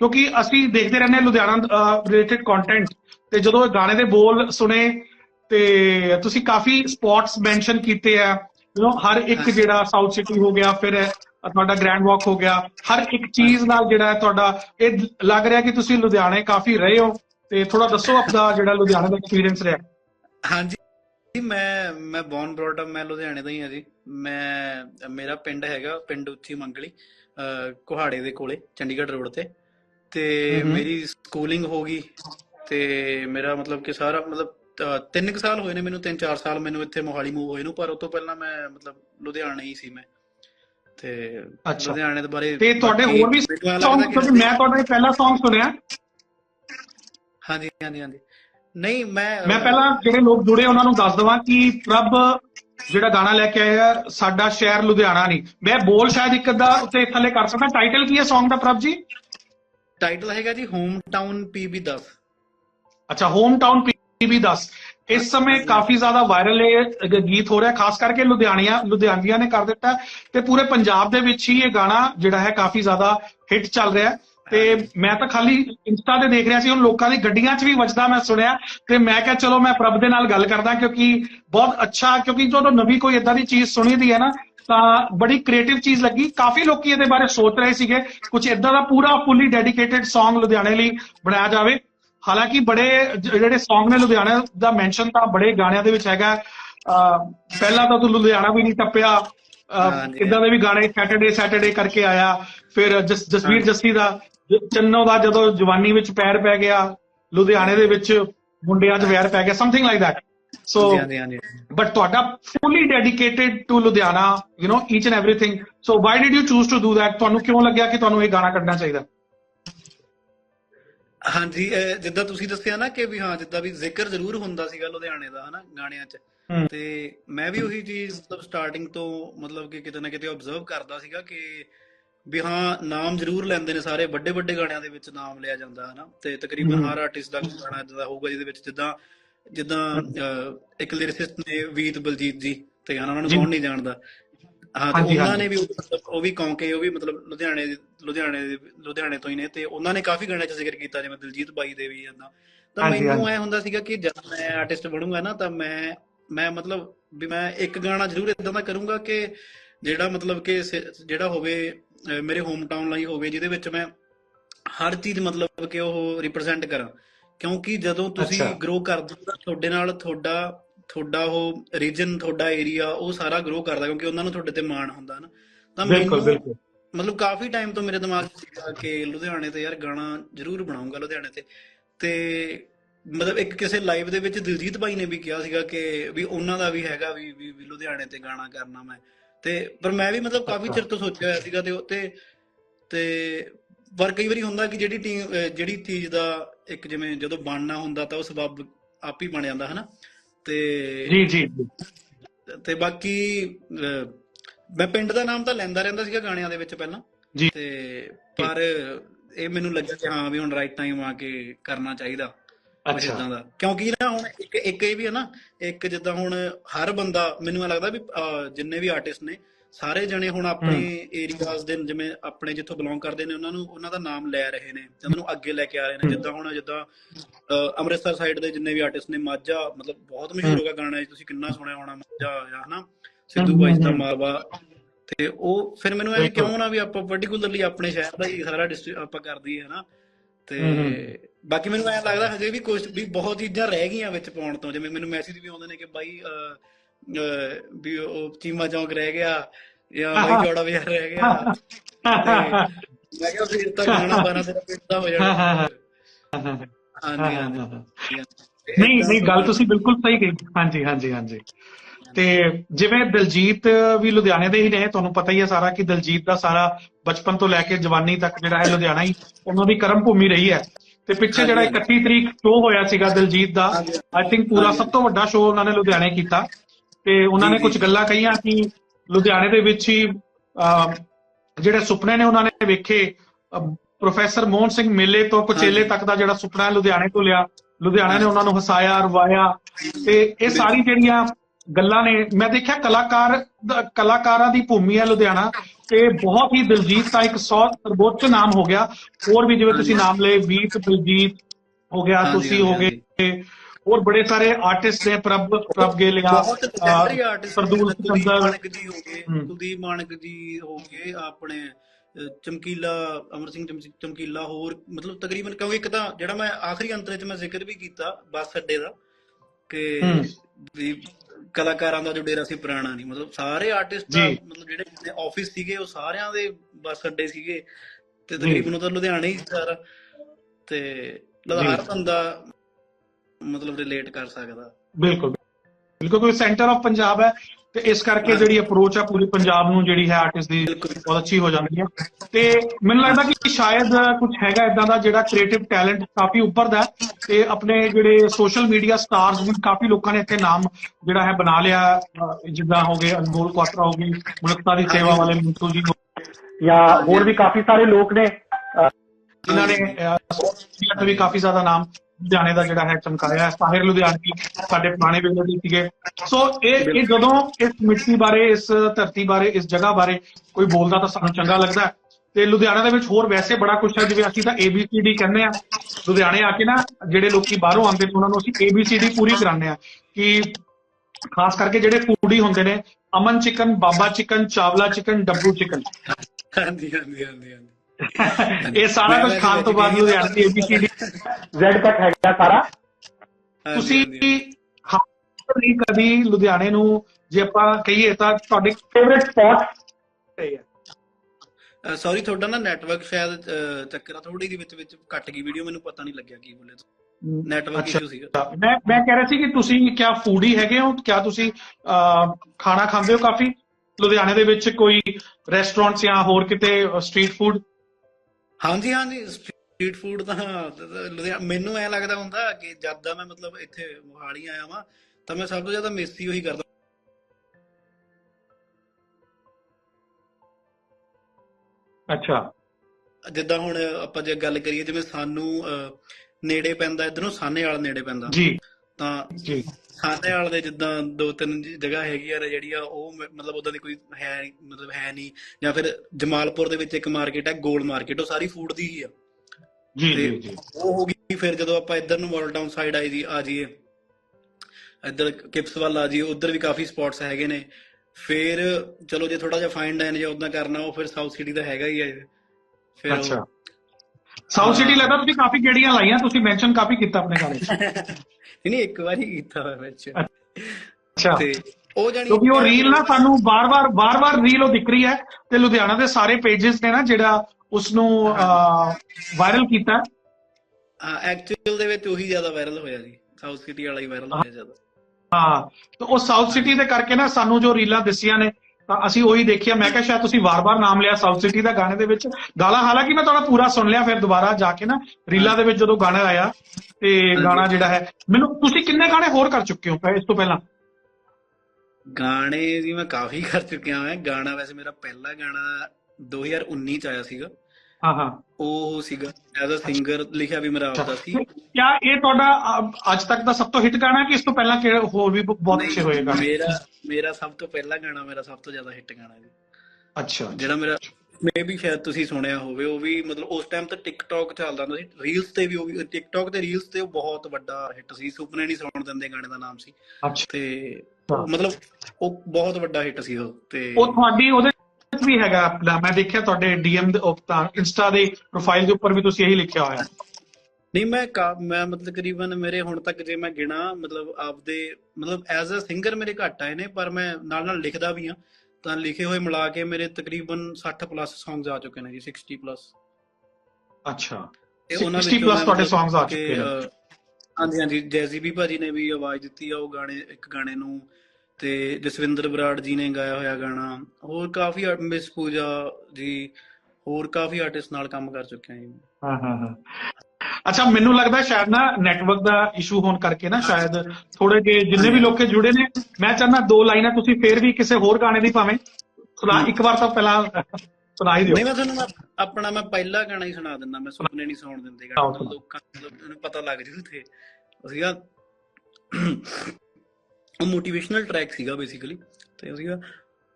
ਕਿਉਂਕਿ ਅਸੀਂ ਦੇਖਦੇ ਰਹਿੰਦੇ ਹਾਂ ਲੁਧਿਆਣਾ ਰਿਲੇਟਡ ਕੰਟੈਂਟ ਤੇ ਜਦੋਂ ਇਹ ਗਾਣੇ ਦੇ ਬੋਲ ਸੁਣੇ ਤੇ ਤੁਸੀਂ ਕਾਫੀ ਸਪੌਟਸ ਮੈਂਸ਼ਨ ਕੀਤੇ ਆ ਯੂ نو ਹਰ ਇੱਕ ਜਿਹੜਾ ਸਾਊਥ ਸਿਟੀ ਹੋ ਗਿਆ ਫਿਰ ਤੁਹਾਡਾ ਗ੍ਰੈਂਡ ਵਾਕ ਹੋ ਗਿਆ ਹਰ ਇੱਕ ਚੀਜ਼ ਨਾਲ ਜਿਹੜਾ ਹੈ ਤੁਹਾਡਾ ਇਹ ਲੱਗ ਰਿਹਾ ਕਿ ਤੁਸੀਂ ਲੁਧਿਆਣੇ ਕਾਫੀ ਰਹੇ ਹੋ ਤੇ ਥੋੜਾ ਦੱਸੋ ਆਪਦਾ ਜਿਹੜਾ ਲੁਧਿਆਣਾ ਦਾ ਐਕਸਪੀਰੀਅੰਸ ਰਿਹਾ। ਹਾਂਜੀ ਮੈਂ ਮੈਂ ਬੌਰਨ ਬ੍ਰੌਟ ਅਪ ਮੈਂ ਲੁਧਿਆਣੇ ਦਾ ਹੀ ਹਾਂ ਜੀ। ਮੈਂ ਮੇਰਾ ਪਿੰਡ ਹੈਗਾ ਪਿੰਡ ਉੱਚੀ ਮੰਗਲੀ ਕੁਹਾੜੇ ਦੇ ਕੋਲੇ ਚੰਡੀਗੜ੍ਹ ਰੋਡ ਤੇ। ਤੇ। ਮੇਰੀ ਸਕੂਲਿੰਗ ਹੋ ਗਈ ਤੇ ਮੇਰਾ ਮਤਲਬ ਕਿ ਸਾਰਾ ਮਤਲਬ ਅਹ, ਤਿੰਨ ਕੁ ਸਾਲ ਹੋਏ ਨੇ ਮੈਨੂੰ ਤਿੰਨ ਚਾਰ ਸਾਲ ਮੈਨੂੰ ਇੱਥੇ ਮੋਹਾਲੀ ਮੂਵ ਹੋਏ ਨੂੰ ਪਰ ਉਸ ਤੋਂ ਪਹਿਲਾਂ ਮੈਂ ਮਤਲਬ ਲੁਧਿਆਣੇ ਹੀ ਸੀ ਮੈਂ। ਤੇ। ਲੁਧਿਆਣੇ ਦੇ ਬਾਰੇ ਤੇ ਤੁਹਾਡੇ ਹੋਰ ਵੀ ਸੌਂਗ ਕਿਉਂਕਿ ਮੈਂ ਤੁਹਾਡਾ ਪਹਿਲਾ ਸੌਂਗ ਸੁਣਿਆ। ਹਾਂਜੀ ਹਾਂਜੀ ਹਾਂਜੀ। ਨਹੀਂ ਮੈਂ ਮੈਂ ਪਹਿਲਾਂ ਜਿਹੜੇ ਲੋਕ ਜੁੜੇ ਉਹਨਾਂ ਨੂੰ ਦੱਸ ਦਵਾਂ ਕਿ ਪ੍ਰਭ ਜਿਹੜਾ ਗਾਣਾ ਲੈ ਕੇ ਆਇਆ ਹੈ, ਸਾਡਾ ਸ਼ਹਿਰ ਲੁਧਿਆਣਾ ਨਹੀਂ ਮੈਂ ਬੋਲ ਸ਼ਾਇਦ ਇੱਕ ਅੱਧਾ ਉੱਤੇ ਥੱਲੇ ਕਰ ਸਕਦਾ। ਟਾਈਟਲ ਕੀ ਹੈ Song ਦਾ ਪ੍ਰਭ ਜੀ? ਟਾਈਟਲ ਹੈਗਾ ਜੀ ਹੋਮ ਟਾਊਨ ਪੀਬੀ 10 ਅੱਛਾ ਹੋਮ ਟਾਊਨ ਪੀਬੀ 10 ਇਸ ਸਮੇਂ ਕਾਫੀ ਜ਼ਿਆਦਾ ਵਾਇਰਲ ਇਹ ਗੀਤ ਹੋ ਰਿਹਾ ਖਾਸ ਕਰਕੇ ਲੁਧਿਆਣੀਆਂ ਲੁਧਿਆਣੀਆਂ ਨੇ ਕਰ ਦਿੱਤਾ। ਤੇ ਪੂਰੇ ਪੰਜਾਬ ਦੇ ਵਿੱਚ ਹੀ ਇਹ ਗਾਣਾ ਜਿਹੜਾ ਹੈ ਕਾਫੀ ਜ਼ਿਆਦਾ ਹਿੱਟ ਚੱਲ ਰਿਹਾ ਹੈ। ਤੇ ਮੈਂ ਤਾਂ ਖਾਲੀ ਇੰਸਟਾ ਤੇ ਦੇਖ ਰਿਹਾ ਸੀ ਹੁਣ ਲੋਕਾਂ ਦੀ ਗੱਡੀਆਂ 'ਚ ਵੀ ਵੱਜਦਾ ਮੈਂ ਸੁਣਿਆ। ਤੇ ਮੈਂ ਕਿਹਾ ਚਲੋ ਮੈਂ ਪ੍ਰਭ ਦੇ ਨਾਲ ਗੱਲ ਕਰਦਾ ਕਿਉਂਕਿ ਬਹੁਤ ਅੱਛਾ ਕਿਉਂਕਿ ਜਦੋਂ ਨਵੀਂ ਕੋਈ ਇਦਾਂ ਦੀ ਚੀਜ਼ ਸੁਣੀ ਦੀ ਹੈ ਨਾ ਤਾਂ ਬੜੀ ਕ੍ਰੀਏਟਿਵ ਚੀਜ਼ ਲੱਗੀ। ਕਾਫੀ ਲੋਕੀ ਇਹਦੇ ਬਾਰੇ ਸੋਚ ਰਹੇ ਸੀਗੇ। ਕੁਝ ਇਦਾਂ ਦਾ ਪੂਰਾ ਫੁੱਲੀ ਡੈਡੀਕੇਟਿਡ Song ਲੁਧਿਆਣੇ ਲਈ ਬਣਾਇਆ ਜਾਵੇ। ਹਾਲਾਂਕਿ ਬੜੇ ਜਿਹੜੇ Song ਨੇ ਲੁਧਿਆਣਾ ਦਾ ਮੈਂਸ਼ਨ ਤਾਂ ਬੜੇ ਗਾਣਿਆਂ ਦੇ ਵਿੱਚ ਹੈਗਾ। ਪਹਿਲਾਂ ਤਾਂ ਤੂੰ ਲੁਧਿਆਣਾ ਵੀ ਨਹੀਂ ਟੱਪਿਆ। ਇਦਾਂ ਦੇ ਵੀ ਗਾਣੇ ਸੈਟਰਡੇ ਸੈਟਰਡੇ ਕਰਕੇ ਆਇਆ। ਫਿਰ ਜਸ- ਜਸਵੀਰ ਜੱਸੀ ਦਾ ਚੰਨੋ ਦਾ ਜਦੋਂ ਜਵਾਨੀ ਵਿੱਚ ਪੈਰ ਪੈ ਗਿਆ ਲੁਧਿਆਣੇ ਦੇ ਵਿੱਚ ਮੁੰਡਿਆਂ 'ਚ ਵੈਰ ਪੈ ਗਿਆ ਸਮਥਿੰਗ ਲਾਈਕ that ਸੋ ਹਾਂਜੀ ਹਾਂਜੀ ਹਾਂਜੀ। ਬਟ ਤੁਹਾਡਾ fully dedicated to Ludhiana you know each and everything so why did you choose to do that? ਤੁਹਾਨੂੰ ਕਿਉਂ ਲੱਗਿਆ ਕਿ ਤੁਹਾਨੂੰ ਇਹ ਗਾਣਾ ਕੱਢਣਾ ਚਾਹੀਦਾ? ਹਾਂਜੀ ਜਿੱਦਾਂ ਤੁਸੀਂ ਦੱਸਿਆ ਨਾ ਕਿ ਵੀ ਹਾਂ ਜਿੱਦਾਂ ਵੀ ਜ਼ਿਕਰ ਜ਼ਰੂਰ ਹੁੰਦਾ ਸੀਗਾ ਲੁਧਿਆਣੇ ਦਾ ਹਨਾ ਗਾਣਿਆਂ 'ਚ। ਤੇ ਮੈਂ ਵੀ ਉਹੀ ਚੀਜ਼ ਮਤਲਬ ਸਟਾਰਟਿੰਗ ਤੋਂ ਮਤਲਬ ਕਿ ਕਿਤੇ ਨਾ ਕਿਤੇ ਆਬਜ਼ਰਵ ਕਰਦਾ ਸੀਗਾ ਕਿ ਵੀ ਹਾਂ ਨਾਮ ਜ਼ਰੂਰ ਲੈਂਦੇ ਨੇ ਸਾਰੇ ਵੱਡੇ ਵੱਡੇ ਗਾਣਿਆਂ ਦੇ ਵਿੱਚ ਨਾਮ ਲਿਆ ਜਾਂਦਾ ਹਨਾ। ਤੇ ਤਕਰੀਬਨ। ਹਰ ਆਰਟਿਸਟ ਦਾ ਗਾਣਾ ਇਦਾਂ ਦਾ ਹੋਊਗਾ ਜਿਹਦੇ ਵਿੱਚ ਜਿੱਦਾਂ ਜਿੱਦਾਂ ਇੱਕ ਲਿਰਿਸਿਸਟ ਨੇ ਵੀਤ ਬਲਜੀਤ ਜੀ ਤੇ ਹਨਾ ਉਹਨਾਂ ਨੂੰ। ਕੌਣ ਨਹੀਂ ਜਾਣਦਾ ਹਾਂ ਤੇ ਉਹਨਾਂ। ਨੇ ਵੀ ਉਹ ਵੀ ਕੌਂਕੇ ਉਹ ਵੀ ਮਤਲਬ ਲੁਧਿਆਣੇ ਲੁਧਿਆਣੇ ਲੁਧਿਆਣੇ ਤੋਂ ਹੀ ਨੇ ਤੇ ਉਹਨਾਂ ਨੇ ਕਾਫੀ ਗਾਣਿਆਂ 'ਚ ਜ਼ਿਕਰ ਕੀਤਾ ਜਿਵੇਂ ਦਿਲਜੀਤ ਬਾਈ ਦੇ ਵੀ ਏਦਾਂ ਤਾਂ ਮੈਨੂੰ। ਐ ਹੁੰਦਾ ਸੀਗਾ ਕਿ ਜਦ ਮੈਂ ਆਰਟਿਸਟ ਬਣੂੰਗਾ ਨਾ ਤਾਂ ਮੈਂ ਮੈਂ ਮਤਲਬ ਵੀ ਮੈਂ ਇੱਕ ਗਾਣਾ ਜ਼ਰੂਰ ਇਦਾਂ ਦਾ ਕਰੂੰਗਾ ਕਿ ਜਿਹੜਾ ਮਤਲਬ ਕਿ ਜਿਹੜਾ ਹੋਵੇ ਮੇਰੇ ਹੋਮ ਟਾਊਨ ਲਈ ਹੋਵੇ ਜਿਹਦੇ ਵਿੱਚ ਮੈਂ ਹਰ ਚੀਜ਼ ਮਤਲਬ ਕਿ ਉਹ ਰਿਪਰੈਜ਼ੈਂਟ ਕਰਾਂ ਕਿਉਂਕਿ ਜਦੋਂ ਤੁਸੀਂ। ਗਰੋ ਕਰਦੇ ਹੋ ਤਾਂ ਤੁਹਾਡੇ ਨਾਲ ਤੁਹਾਡਾ ਤੁਹਾਡਾ ਉਹ ਰੀਜਨ ਤੁਹਾਡਾ ਏਰੀਆ ਉਹ ਸਾਰਾ ਗਰੋ ਕਰਦਾ ਕਿਉਂਕਿ ਉਹਨਾਂ ਨੂੰ ਤੁਹਾਡੇ ਤੇ ਮਾਣ ਹੁੰਦਾ ਨਾ। ਤਾਂ ਬਿਲਕੁਲ ਬਿਲਕੁਲ। ਮਤਲਬ ਕਾਫੀ ਟਾਈਮ ਤੋਂ ਮੇਰੇ ਦਿਮਾਗ 'ਚ ਸੀਗਾ ਕਿ ਲੁਧਿਆਣੇ ਤੇ ਯਾਰ ਗਾਣਾ ਜ਼ਰੂਰ ਬਣਾਉਂਗਾ ਲੁਧਿਆਣੇ ਤੇ। ਤੇ ਮਤਲਬ ਇੱਕ ਕਿਸੇ ਲਾਈਵ ਦੇ ਵਿੱਚ ਦਿਲਜੀਤ ਭਾਈ ਨੇ ਵੀ ਕਿਹਾ ਸੀਗਾ ਕਿ ਵੀ ਉਹਨਾਂ ਦਾ ਵੀ ਹੈਗਾ ਵੀ ਵੀ ਲੁਧਿਆਣੇ ਤੇ ਗਾਣਾ ਕਰਨਾ ਮੈਂ। ਤੇ ਪਰ ਮੈਂ ਵੀ ਮਤਲਬ ਕਾਫੀ ਚਿਰ ਤੋਂ ਸੋਚਿਆ ਹੋਇਆ ਸੀਗਾ ਤੇ ਉਹ- ਤੇ ਤੇ ਪਰ ਕਈ ਵਾਰੀ ਹੁੰਦਾ ਕਿ ਜਿਹੜੀ ਟੀਮ ਜਿਹੜੀ ਚੀਜ਼ ਦਾ ਇੱਕ ਜਿਵੇਂ ਜਦੋਂ ਬਣਨਾ ਹੁੰਦਾ ਤਾਂ ਉਹ ਸਬਬ ਆਪ ਹੀ ਬਣ ਜਾਂਦਾ ਹਨਾ? ਤੇ ਜੀ ਜੀ ਤੇ ਬਾਕੀ ਮੈਂ ਪਿੰਡ ਦਾ ਨਾਮ ਤਾਂ ਲੈਂਦਾ ਰਹਿੰਦਾ ਸੀਗਾ ਗਾਣਿਆਂ ਦੇ ਵਿੱਚ ਪਹਿਲਾਂ। ਜੀ। ਤੇ ਪਰ ਇਹ ਮੈਨੂੰ ਲੱਗਿਆ ਕਿ ਹਾਂ ਵੀ ਹੁਣ ਰਾਈਟ ਟਾਈਮ ਆ ਕੇ ਕਰਨਾ ਚਾਹੀਦਾ। ਅੱਛਾ। ਦਾ। ਕਿਉਂਕਿ ਨਾ ਹੁਣ ਇੱਕ ਇੱਕ ਇਹ ਵੀ ਹੈ ਨਾ ਇੱਕ ਜਿੱਦਾਂ ਹੁਣ ਹਰ ਬੰਦਾ ਮੈਨੂੰ ਇਹ ਲੱਗਦਾ ਵੀ ਜਿੰਨੇ ਵੀ ਆਰਟਿਸਟ ਨੇ ਸਾਰੇ ਜਣੇ ਹੁਣ ਆਪਣੇ ਏਰੀਆਜ਼ ਦੇ ਜਿਵੇਂ ਆਪਣੇ ਜਿੱਥੋਂ ਬਿਲੋਂਗ ਕਰਦੇ ਨੇ ਉਹਨਾਂ ਨੂੰ ਉਹਨਾਂ ਦਾ ਨਾਮ ਲੈ ਰਹੇ ਨੇ ਤੇ ਉਹਨਾਂ ਨੂੰ ਅੱਗੇ ਲੈ ਕੇ ਆ ਰਹੇ ਨੇ। ਜਿੱਦਾਂ ਹੁਣ ਜਿੱਦਾਂ ਅੰਮ੍ਰਿਤਸਰ ਸਾਈਡ ਦੇ ਜਿੰਨੇ ਵੀ ਆਰਟਿਸਟ ਨੇ ਮਾਝਾ ਮਤਲਬ ਬਹੁਤ ਮਸ਼ਹੂਰ ਹੋਗਾ ਗਾਣਾ ਤੁਸੀਂ ਕਿੰਨਾ ਸੁਣਿਆ ਹੋਣਾ ਮਾਝਾ ਜਾਂ ਹਨਾ ਸਿੱਧੂ ਬਾਈ ਦਾ ਮਾਰਵਾ ਤੇ ਉਹ ਫਿਰ ਮੈਨੂੰ ਇਹ ਕਿਉਂ ਨਾ ਵੀ ਆਪਾਂ ਪਾਰਟਿਕੂਲਰਲੀ ਆਪਣੇ ਸ਼ਹਿਰ ਦਾ ਹੀ ਸਾਰਾ ਡਿਸਟ੍ਰਿਕਟ ਆਪਾਂ ਕਰ ਦਈਏ ਹਨਾ। ਤੇ। ਬਾਕੀ ਮੈਨੂੰ ਐਂ ਲੱਗਦਾ ਹਜੇ ਵੀ ਕੁਝ ਵੀ ਬਹੁਤ ਚੀਜ਼ਾਂ ਰਹਿ ਗਈਆਂ ਵਿੱਚ ਪਾਉਣ ਤੋਂ ਜਿਵੇਂ ਮੈਨੂੰ ਮੈਸੇਜ ਵੀ ਆਉਂਦੇ ਨੇ ਕਿ ਬਾਈ ਵੀ ਉਹ ਚੀਮਾ ਚੌਂਕ ਰਹਿ ਗਿਆ ਜਾਂ ਬਾਈ ਚੌੜਾ ਬਾਜ਼ਾਰ ਰਹਿ ਗਿਆ। ਮੈਂ ਕਿਹਾ ਫਿਰ ਤਾਂ ਗਾਣਾ ਬਾਰਾ ਤੇਰਾ ਪਿੰਡ ਦਾ ਹੋ ਜਾਣਾ। ਹਾਂਜੀ ਹਾਂਜੀ। ਨਹੀਂ ਨਹੀਂ ਗੱਲ ਤੁਸੀਂ ਬਿਲਕੁਲ ਸਹੀ ਕਹੀ। ਹਾਂਜੀ ਹਾਂਜੀ ਹਾਂਜੀ। ਤੇ ਜਿਵੇਂ ਦਿਲਜੀਤ ਵੀ ਲੁਧਿਆਣੇ ਦੇ ਹੀ ਨੇ ਤੁਹਾਨੂੰ ਪਤਾ ਹੀ ਹੈ ਸਾਰਾ ਕਿ ਦਿਲਜੀਤ ਦਾ ਸਾਰਾ ਬਚਪਨ ਤੋਂ ਲੈ ਕੇ ਜਵਾਨੀ ਤੱਕ ਜਿਹੜਾ ਹੈ ਲੁਧਿਆਣਾ ਹੀ ਉਹਨਾਂ ਦੀ ਕਰਮ ਭੂਮੀ ਰਹੀ ਹੈ। ਤੇ ਪਿੱਛੇ ਜਿਹੜਾ 31 ਤਰੀਕ ਸ਼ੋਅ ਹੋਇਆ ਸੀਗਾ ਦਿਲਜੀਤ ਦਾ। ਆਈ ਥਿੰਕ ਪੂਰਾ ਸਭ ਤੋਂ ਵੱਡਾ ਸ਼ੋਅ ਉਹਨਾਂ ਨੇ ਲੁਧਿਆਣੇ ਕੀਤਾ। ਤੇ ਉਹਨਾਂ ਨੇ ਕੁਝ। ਗੱਲਾਂ ਕਹੀਆਂ ਕਿ ਲੁਧਿਆਣੇ ਦੇ ਵਿੱਚ ਹੀ ਜਿਹੜੇ ਸੁਪਨੇ ਨੇ ਉਹਨਾਂ ਨੇ ਵੇਖੇ ਪ੍ਰੋਫੈਸਰ ਮੋਹਨ ਸਿੰਘ ਮੇਲੇ ਤੋਂ ਕੁਚੇਲੇ। ਤੱਕ ਦਾ ਜਿਹੜਾ ਸੁਪਨਾ ਲੁਧਿਆਣੇ ਤੋਂ ਲਿਆ। ਲੁਧਿਆਣਾ ਨੇ ਉਹਨਾਂ ਨੂੰ ਹਸਾਇਆ ਰਵਾਇਆ। ਤੇ ਇਹ ਸਾਰੀ ਜਿਹੜੀਆਂ ਗੱਲਾਂ ਨੇ ਮੈਂ ਦੇਖਿਆ ਕਲਾਕਾਰ ਕਲਾਕਾਰਾਂ ਦੀ ਭੂਮੀ ਹੈ ਲੁਧਿਆਣਾ। ਤੇ ਬਹੁਤ ਹੀ ਦਿਲਜੀਤ ਦਾ ਇੱਕ ਸੌ ਸਰਵੋੱਚ ਨਾਮ ਹੋ ਗਿਆ। ਹੋਰ ਵੀ ਜਿਵੇਂ ਤੁਸੀਂ ਨਾਮ ਲਏ ਵੀਤ ਦਿਲਜੀਤ ਹੋ ਗਿਆ ਤੁਸੀਂ ਹੋ ਗਏ ਹੋਰ ਬੜੇ ਸਾਰੇ ਆਰਟਿਸਟ ਨੇ ਪ੍ਰਭ ਪ੍ਰਭ ਗਿੱਲ ਆ ਬਹੁਤ ਲੈਜੈਂਡਰੀ ਆਰਟਿਸਟ ਸਰਦੂਲ ਕੁਲਦੀਪ ਸਿਕੰਦਰ ਮਾਨਕ ਜੀ ਹੋ ਗਏ ਹਮ। ਕੁਲਦੀਪ ਮਾਨਕ ਜੀ ਹੋ ਗਏ ਆਪਣੇ ਚਮਕੀਲਾ ਅਮਰ ਸਿੰਘ ਚਮ- ਚਮਕੀਲਾ ਹੋਰ ਮਤਲਬ ਤਕਰੀਬਨ ਕਿਉਂਕਿ ਇੱਕ ਤਾਂ ਜਿਹੜਾ ਮੈਂ ਆਖਰੀ ਅੰਤਰੇ 'ਚ ਮੈਂ ਜ਼ਿਕਰ ਵੀ ਕੀਤਾ ਬੱਸ ਅੱਡੇ ਦਾ ਕਿ। ਵੀ ਕਲਾਕਾਰਾਂ ਦਾ ਜੋ ਡੇਰਾ ਸੀ ਪੁਰਾਣਾ ਨਹੀਂ ਮਤਲਬ ਸਾਰੇ ਆਰਟਿਸਟ। ਮਤਲਬ ਜਿਹੜੇ ਆਫਿਸ ਸੀਗੇ ਉਹ ਸਾਰਿਆਂ ਦੇ ਬੱਸ ਅੱਡੇ ਸੀਗੇ ਤੇ ਤਕਰੀਬਨ ਉਹ ਤਾਂ ਲੁਧਿਆਣੇ ਹੀ ਸਾਰਾ ਤੇ ਲੁਧਿਆਣਾ ਬੰਦਾ ਮਤਲਬ ਰਿਲੇਟ ਕਰ ਸਕਦਾ। ਬਿਲਕੁਲ। ਬਿਲਕੁਲ ਕੋਈ ਸੈਂਟਰ ਆਫ ਪੰਜਾਬ ਹੈ ਤੇ ਇਸ ਕਰਕੇ ਜਿਹੜੀ ਅਪਰੋਚ ਆ ਪੂਰੇ ਪੰਜਾਬ ਨੂੰ ਜਿਹੜੀ ਹੈ ਆਰਟਿਸਟ ਦੀ ਬਹੁਤ ਅੱਛੀ ਹੋ ਜਾਂਦੀ ਹੈ। ਤੇ ਮੈਨੂੰ ਲੱਗਦਾ ਕਿ ਸ਼ਾਇਦ ਕੁਝ ਹੈਗਾ ਇਦਾਂ ਦਾ ਜਿਹੜਾ ਕ੍ਰੀਏਟਿਵ ਟੈਲੈਂਟ ਕਾਫੀ ਉੱਪਰਦਾ ਹੈ ਤੇ ਆਪਣੇ ਜਿਹੜੇ ਸੋਸ਼ਲ ਮੀਡੀਆ ਸਟਾਰਸ ਵੀ ਕਾਫੀ ਲੋਕਾਂ ਨੇ ਇੱਥੇ ਨਾਮ ਜਿਹੜਾ ਹੈ ਬਣਾ ਲਿਆ। ਜਿੱਦਾਂ ਹੋ ਗਏ ਅਨਮੋਲ ਕੁਆਤਰਾ ਹੋ ਗਈ ਮਨੁੱਖਤਾ ਦੀ ਸੇਵਾ ਵਾਲੇ ਮਿੰਟੂ ਜੀ ਹੋ ਗਏ, ਜਾਂ ਹੋਰ ਵੀ ਕਾਫੀ ਸਾਰੇ ਲੋਕ ਨੇ। ਜਿਨ੍ਹਾਂ ਨੇ ਸੋਸ਼ਲ ਮੀਡੀਆ ਤੇ ਵੀ ਕਾਫੀ ਜ਼ਿਆਦਾ ਨਾਮ ਲੁਧਿਆਣੇ ਦਾ ਜਿਹੜਾ ਹੈ ਚਮਕਾਇਆ ਸਾਹਿਰ ਲੁਧਿਆਣਵੀ ਸਾਡੇ ਪੁਰਾਣੇ ਵੇਲੇ ਦੇ ਸੀਗੇ। ਸੋ ਇਹ ਇਹ ਜਦੋਂ ਇਸ ਮਿੱਟੀ ਬਾਰੇ ਇਸ ਧਰਤੀ ਬਾਰੇ ਇਸ ਜਗ੍ਹਾ ਬਾਰੇ ਕੋਈ ਬੋਲਦਾ ਤਾਂ ਸਾਨੂੰ ਚੰਗਾ ਲੱਗਦਾ। ਤੇ ਲੁਧਿਆਣਾ ਦੇ ਵਿੱਚ ਹੋਰ ਵੈਸੇ ਬੜਾ ਕੁਝ ਹੈ ਜਿਵੇਂ ਅਸੀਂ ਤਾਂ ABCD ਕਹਿੰਦੇ ਆ ਲੁਧਿਆਣੇ ਆ ਕੇ ਨਾ ਜਿਹੜੇ ਲੋਕੀ ਬਾਹਰੋਂ ਆਉਂਦੇ ਨੇ ਉਹਨਾਂ ਨੂੰ ਅਸੀਂ ABCD ਪੂਰੀ ਕਰਾਉਂਦੇ ਆ ਕਿ ਖਾਸ ਕਰਕੇ ਜਿਹੜੇ ਫੂਡੀ ਹੁੰਦੇ ਨੇ Aman chicken Baba chicken Chawla chicken Dabbu chicken. ਹਾਂਜੀ ਹਾਂਜੀ ਹਾਂਜੀ ਹਾਂਜੀ। ਇਹ ਸਾਰਾ ਕੁਝ ਖਾਣ ਤੋਂ ਬਾਅਦ ਲੁਧਿਆਣੇ ABCD Z ਤੱਕ ਹੈਗਾ ਸਾਰਾ। ਤੁਸੀਂ ਨਹੀਂ ਕਦੀ ਲੁਧਿਆਣੇ ਨੂੰ ਜੇ ਆਪਾਂ ਕਹੀਏ ਤਾਂ ਤੁਹਾਡੇ ਫੇਵਰਿਟ ਸਪੌਟ ਹੈ ਸੌਰੀ ਤੁਹਾਡਾ ਨਾ ਨੈਟਵਰਕ ਸ਼ਾਇਦ ਚੱਕਰ ਥੋੜੀ ਦੀ ਵਿੱਚ ਵਿੱਚ ਕੱਟ ਗਈ ਵੀਡੀਓ ਮੈਨੂੰ ਪਤਾ ਨਹੀਂ ਲੱਗਿਆ ਕੀ ਬੋਲੇ ਨੈਟਵਰਕ ਅੱਛਾ। ਇਸ਼ੂ ਸੀਗਾ। ਮੈਂ ਮੈਂ ਕਹਿ ਰਿਹਾ ਸੀ ਕਿ ਤੁਸੀਂ ਕਿਆ ਫੂਡੀ ਹੈਗੇ ਹੋ? ਕਿਆ ਤੁਸੀਂ ਖਾਣਾ ਖਾਂਦੇ ਹੋ ਕਾਫੀ? ਲੁਧਿਆਣੇ ਦੇ ਵਿੱਚ ਕੋਈ ਰੈਸਟੋਰੈਂਟਸ ਜਾਂ ਹੋਰ ਕਿਤੇ ਸਟਰੀਟ ਫੂਡ ਹਾਂਜੀ ਹਾਂਜੀ ਸਟਰੀਟ ਫੂਡ ਤਾਂ ਮੈਨੂੰ ਐ ਲੱਗਦਾ ਹੁੰਦਾ ਕਿ ਜਦ ਦਾ ਮੈਂ ਮਤਲਬ ਇੱਥੇ ਮੋਹਾਲੀ ਆਇਆ ਵਾਂ ਤਾਂ ਮੈਂ ਸਭ ਤੋਂ ਜ਼ਿਆਦਾ ਮਿਸ ਉਹੀ ਕਰਦਾ। ਅੱਛਾ। ਜਿੱਦਾਂ ਹੁਣ ਆਪਾਂ ਜੇ ਗੱਲ ਕਰੀਏ ਜਿਵੇਂ ਸਾਨੂੰ ਨੇੜੇ ਪੈਂਦਾ ਇਧਰੋਂ ਸਾਹਨੇ ਵਾਲਾ ਨੇੜੇ ਪੈਂਦਾ। ਜੀ। ਤਾਂ ਜੀ। ਸਾਹਨੇ ਵਾਲੇ ਦੇ ਜਿੱਦਾਂ ਦੋ ਤਿੰਨ ਜ- ਜਗ੍ਹਾ ਹੈਗੀਆਂ ਨੇ ਜਿਹੜੀਆਂ ਉਹ ਮਤਲਬ ਉਦਾਂ ਦੀ ਕੋਈ ਹੈ ਮਤਲਬ ਹੈ ਨਹੀਂ ਜਾਂ ਫਿਰ ਜਮਾਲਪੁਰ ਦੇ ਵਿੱਚ ਇੱਕ ਮਾਰਕੀਟ ਹੈ ਗੋਲ ਮਾਰਕੀਟ ਉਹ ਸਾਰੀ ਫੂਡ ਦੀ ਹੀ ਆ। ਜੀ ਜੀ ਜੀ। ਉਹ ਹੋ ਗਈ ਫਿਰ ਜਦੋਂ ਆਪਾਂ ਇੱਧਰ ਨੂੰ ਮਾਡਲ ਟਾਊਨ ਸਾਈਡ ਆਈ ਜੀ ਆ ਜਾਈਏ। ਇੱਧਰ ਕਿਪਸ ਵੱਲ ਆ ਜਾਈਏ ਉੱਧਰ ਵੀ ਕਾਫੀ ਸਪੌਟਸ ਹੈਗੇ ਨੇ। ਫਿਰ ਚਲੋ ਜੇ ਥੋੜਾ ਜਿਹਾ ਫਾਈਨ ਡਾਈਨ ਜਾਂ ਉਦਾਂ ਕਰਨਾ ਉਹ ਫਿਰ ਸਾਊਥ ਸਿਟੀ ਦਾ ਹੈਗਾ ਹੀ ਹੈ ਫਿਰ ਅੱਛਾ। ਸਾਊਥ ਸਿਟੀ ਲੱਗਦਾ ਤੁਸੀਂ ਕਾਫੀ ਗੇੜੀਆਂ ਲਾਈਆਂ ਤੁਸੀਂ ਮੈਂਸ਼ਨ ਕਾਫੀ ਕੀਤਾ ਆਪਣੇ ਗਾਣੇ 'ਚ ਨਹੀਂ ਨਹੀਂ ਇੱਕ ਵਾਰੀ ਕੀਤਾ ਹੋਇਆ ਵਿੱਚ ਅੱਛਾ। ਤੇ ਉਹ ਜਾਨੀ ਕਿਉਂਕਿ ਉਹ ਰੀਲ ਨਾ ਸਾਨੂੰ ਬਾਰ-ਬਾਰ ਬਾਰ-ਬਾਰ ਰੀਲ ਉਹ ਦਿਖ ਰਹੀ ਹੈ ਤੇ ਲੁਧਿਆਣਾ ਦੇ ਸਾਰੇ ਪੇजेस ਨੇ ਨਾ ਜਿਹੜਾ ਉਸ ਨੂੰ ਵਾਇਰਲ ਕੀਤਾ। ਐਕਚੁਅਲ ਦੇ ਵਿੱਚ ਉਹੀ ਜ਼ਿਆਦਾ ਵਾਇਰਲ ਹੋਇਆ ਜੀ। ਸਾਊਥ ਸਿਟੀ ਵਾਲਾ ਹੀ ਵਾਇਰਲ ਹੋਇਆ ਜ਼ਿਆਦਾ। ਹਾਂ ਤੇ ਉਹ ਸਾਊਥ ਸਿਟੀ ਦੇ ਕਰਕੇ ਨਾ ਸਾਨੂੰ ਜੋ ਰੀਲਾਂ ਦਿਸੀਆਂ ਨੇ ਤਾਂ ਅਸੀਂ ਉਹੀ ਦੇਖਿਆ ਮੈਂ ਕਿਹਾ ਸ਼ਾਇਦ ਤੁਸੀਂ ਵਾਰ-ਵਾਰ ਨਾਮ ਲਿਆ ਸਾਊਥ ਸਿਟੀ ਦਾ ਗਾਣੇ ਦੇ ਵਿੱਚ। ਗਾਲਾਂ ਹਾਲਾਂਕਿ ਮੈਂ ਤੁਹਾਡਾ ਪੂਰਾ ਸੁਣ ਲਿਆ ਫਿਰ ਦੁਬਾਰਾ ਜਾ ਕੇ ਨਾ ਰੀਲਾਂ ਦੇ ਵਿੱਚ ਜਦੋਂ ਗਾਣਾ ਆਇਆ ਤੇ ਗਾਣਾ ਜਿਹੜਾ ਹੈ ਮੈਨੂੰ ਤੁਸੀਂ ਕਿੰਨੇ ਗਾਣੇ ਹੋਰ ਕਰ ਚੁੱਕੇ ਹੋ ਇਸ ਤੋਂ ਪਹਿਲਾਂ? ਗਾਣੇ ਜੀ ਮੈਂ ਕਾਫੀ ਕਰ ਚੁੱਕਿਆ ਹਾਂ ਗਾਣਾ ਵੈਸੇ ਮੇਰਾ ਪਹਿਲਾ ਗਾਣਾ 2019 ਚ ਆਇਆ ਸੀਗਾ। ਹਾਂ ਹਾਂ। ਉਹ ਸੀਗਾ ਐਜ਼ ਅ ਸਿੰਗਰ ਲਿਖਿਆ ਵੀ ਮੇਰਾ ਆਪਦਾ ਸੀ। ਕਿਆ ਇਹ ਤੁਹਾਡਾ ਅੱਜ ਤੱਕ ਦਾ ਸਭ ਤੋਂ ਹਿੱਟ ਗਾਣਾ ਹੈ ਕਿ ਇਸ ਤੋਂ ਪਹਿਲਾਂ ਕਿਹੜੇ ਹੋਰ ਵੀ ਬਹੁਤ ਅੱਛੇ ਹੋਏ ਗਾਣੇ ਮੇਰਾ ਮੇਰਾ ਸਭ ਤੋਂ ਪਹਿਲਾ ਗਾਣਾ ਮੇਰਾ ਸਭ ਤੋਂ ਜ਼ਿਆਦਾ ਹਿੱਟ ਗਾਣਾ ਜੀ। ਅੱਛਾ। ਜਿਹੜਾ ਮੇਰਾ ਮੇ ਵੀ ਸ਼ਾਇਦ ਤੁਸੀਂ ਸੁਣਿਆ ਹੋਵੇ ਉਹ ਵੀ ਮਤਲਬ ਉਸ ਟਾਈਮ ਤੇ ਟਿਕਟੌਕ ਚੱਲਦਾ ਹੁੰਦਾ ਸੀ। ਰੀਲਸ ਤੇ ਵੀ ਉਹ ਵੀ ਟਿਕਟੌਕ ਤੇ ਰੀਲਸ ਤੇ ਉਹ ਬਹੁਤ ਵੱਡਾ ਹਿੱਟ ਸੀ। ਸੁਪਨੇ ਨਹੀਂ ਸੌਣ ਦਿੰਦੇ ਗਾਣੇ ਦਾ ਨਾਮ ਸੀ। ਅੱਛਾ। ਤੇ ਮਤਲਬ ਉਹ ਬਹੁਤ ਵੱਡਾ ਹਿੱਟ ਸੀ ਉਹ ਤੇ ਉਹ ਤੁਹਾਡੀ ਉਹਦੇ ਵੀ ਹੈਗਾ ਆਪਣਾ। ਮੈਂ ਦੇਖਿਆ ਤੁਹਾਡੇ ਡੀਐਮ ਦੇ ਉਹ ਤਾਂ ਇੰਸਟਾ ਦੇ ਪ੍ਰੋਫਾਈਲ ਦੇ ਉੱਪਰ ਵੀ ਤੁਸੀਂ ਇਹੀ ਲਿਖਿਆ ਹੋਇਆ। ਨਹੀਂ ਮੈਂ ਮੈਂ ਮਤਲਬ ਤਕਰੀਬਨ ਮੇਰੇ ਹੁਣ ਤੱਕ ਜੇ ਮੈਂ ਗਿਣਾ ਮਤਲਬ ਆਪਦੇ ਮਤਲਬ ਐਜ਼ ਅ ਸਿੰਗਰ ਮੇਰੇ ਘੱਟ ਆਏ ਨੇ ਪਰ ਮੈਂ ਨਾਲ ਨਾਲ ਲਿਖਦਾ ਵੀ ਆ ਤਾਂ ਲਿਖੇ ਹੋਏ ਮਿਲਾ ਕੇ ਮੇਰੇ ਤਕਰੀਬਨ 60 ਪਲੱਸ Songs ਆ ਚੁੱਕੇ ਨੇ ਜੀ 60 ਪਲੱਸ ਅੱਛਾ। ਤੇ 60 ਵਿੱਚੋਂ plus ਮੈਂ ਤੁਹਾਡੇ songs ਆ ਚੁੱਕੇ ਨੇ। ਹਾਂਜੀ ਹਾਂਜੀ ਜੈਜ਼ੀ ਵੀ ਭਾਜੀ ਨੇ ਵੀ ਆਵਾਜ਼ ਦਿੱਤੀ ਆ ਉਹ ਗਾਣੇ ਇੱਕ ਗਾਣੇ ਨੂੰ ਤੇ ਜਸਵਿੰਦਰ ਬਰਾੜ ਜੀ ਨੇ ਗਾਇਆ ਹੋਇਆ ਗਾਣਾ। ਹੋਰ ਕਾਫੀ ਮਿਸ ਪੂਜਾ ਜੀ ਹੋਰ ਕਾਫੀ ਆਰਟਿਸਟ ਨਾਲ ਕੰਮ ਕਰ ਚੁੱਕੇ ਹਾਂ ਜੀ। ਹਾਂ ਹਾਂ ਹਾਂ। ਅੱਛਾ ਮੈਨੂੰ ਲੱਗਦਾ ਸ਼ਾਇਦ ਨਾ ਨੈਟਵਰਕ ਦਾ ਇਸ਼ੂ ਹੋਣ ਕਰਕੇ ਨਾ ਸ਼ਾਇਦ ਥੋੜੇ ਜਿਹੇ ਜਿੰਨੇ ਵੀ ਲੋਕ ਜੁੜੇ ਨੇ ਮੈਂ ਚਾਹੁੰਦਾ ਦੋ ਲਾਈਨਾਂ ਤੁਸੀਂ ਫੇਰ ਵੀ ਕਿਸੇ ਹੋਰ ਗਾਣੇ ਦੀ ਭਾਵੇਂ ਸੁਣਾ ਇੱਕ ਵਾਰ ਤਾਂ ਪਹਿਲਾਂ ਸੁਣਾ ਹੀ ਦਿਓ। ਨਹੀਂ ਮੈਂ ਤੁਹਾਨੂੰ ਆਪਣਾ ਮੈਂ ਪਹਿਲਾ ਗਾਣਾ ਹੀ ਸੁਣਾ ਦਿੰਦਾ ਮੈਂ ਸੁਪਨੇ ਨਹੀਂ ਸੌਣ ਦਿੰਦੇ ਗਾਣਾ। ਲੋਕਾਂ ਨੂੰ ਪਤਾ ਲੱਗ ਜੂ ਤੇ। ਸੀਗਾ ਮੋਟੀਵੇਸ਼ਨਲ ਟਰੈਕ ਸੀਗਾ ਬੇਸਿਕਲੀ ਤੇ ਸੀਗਾ,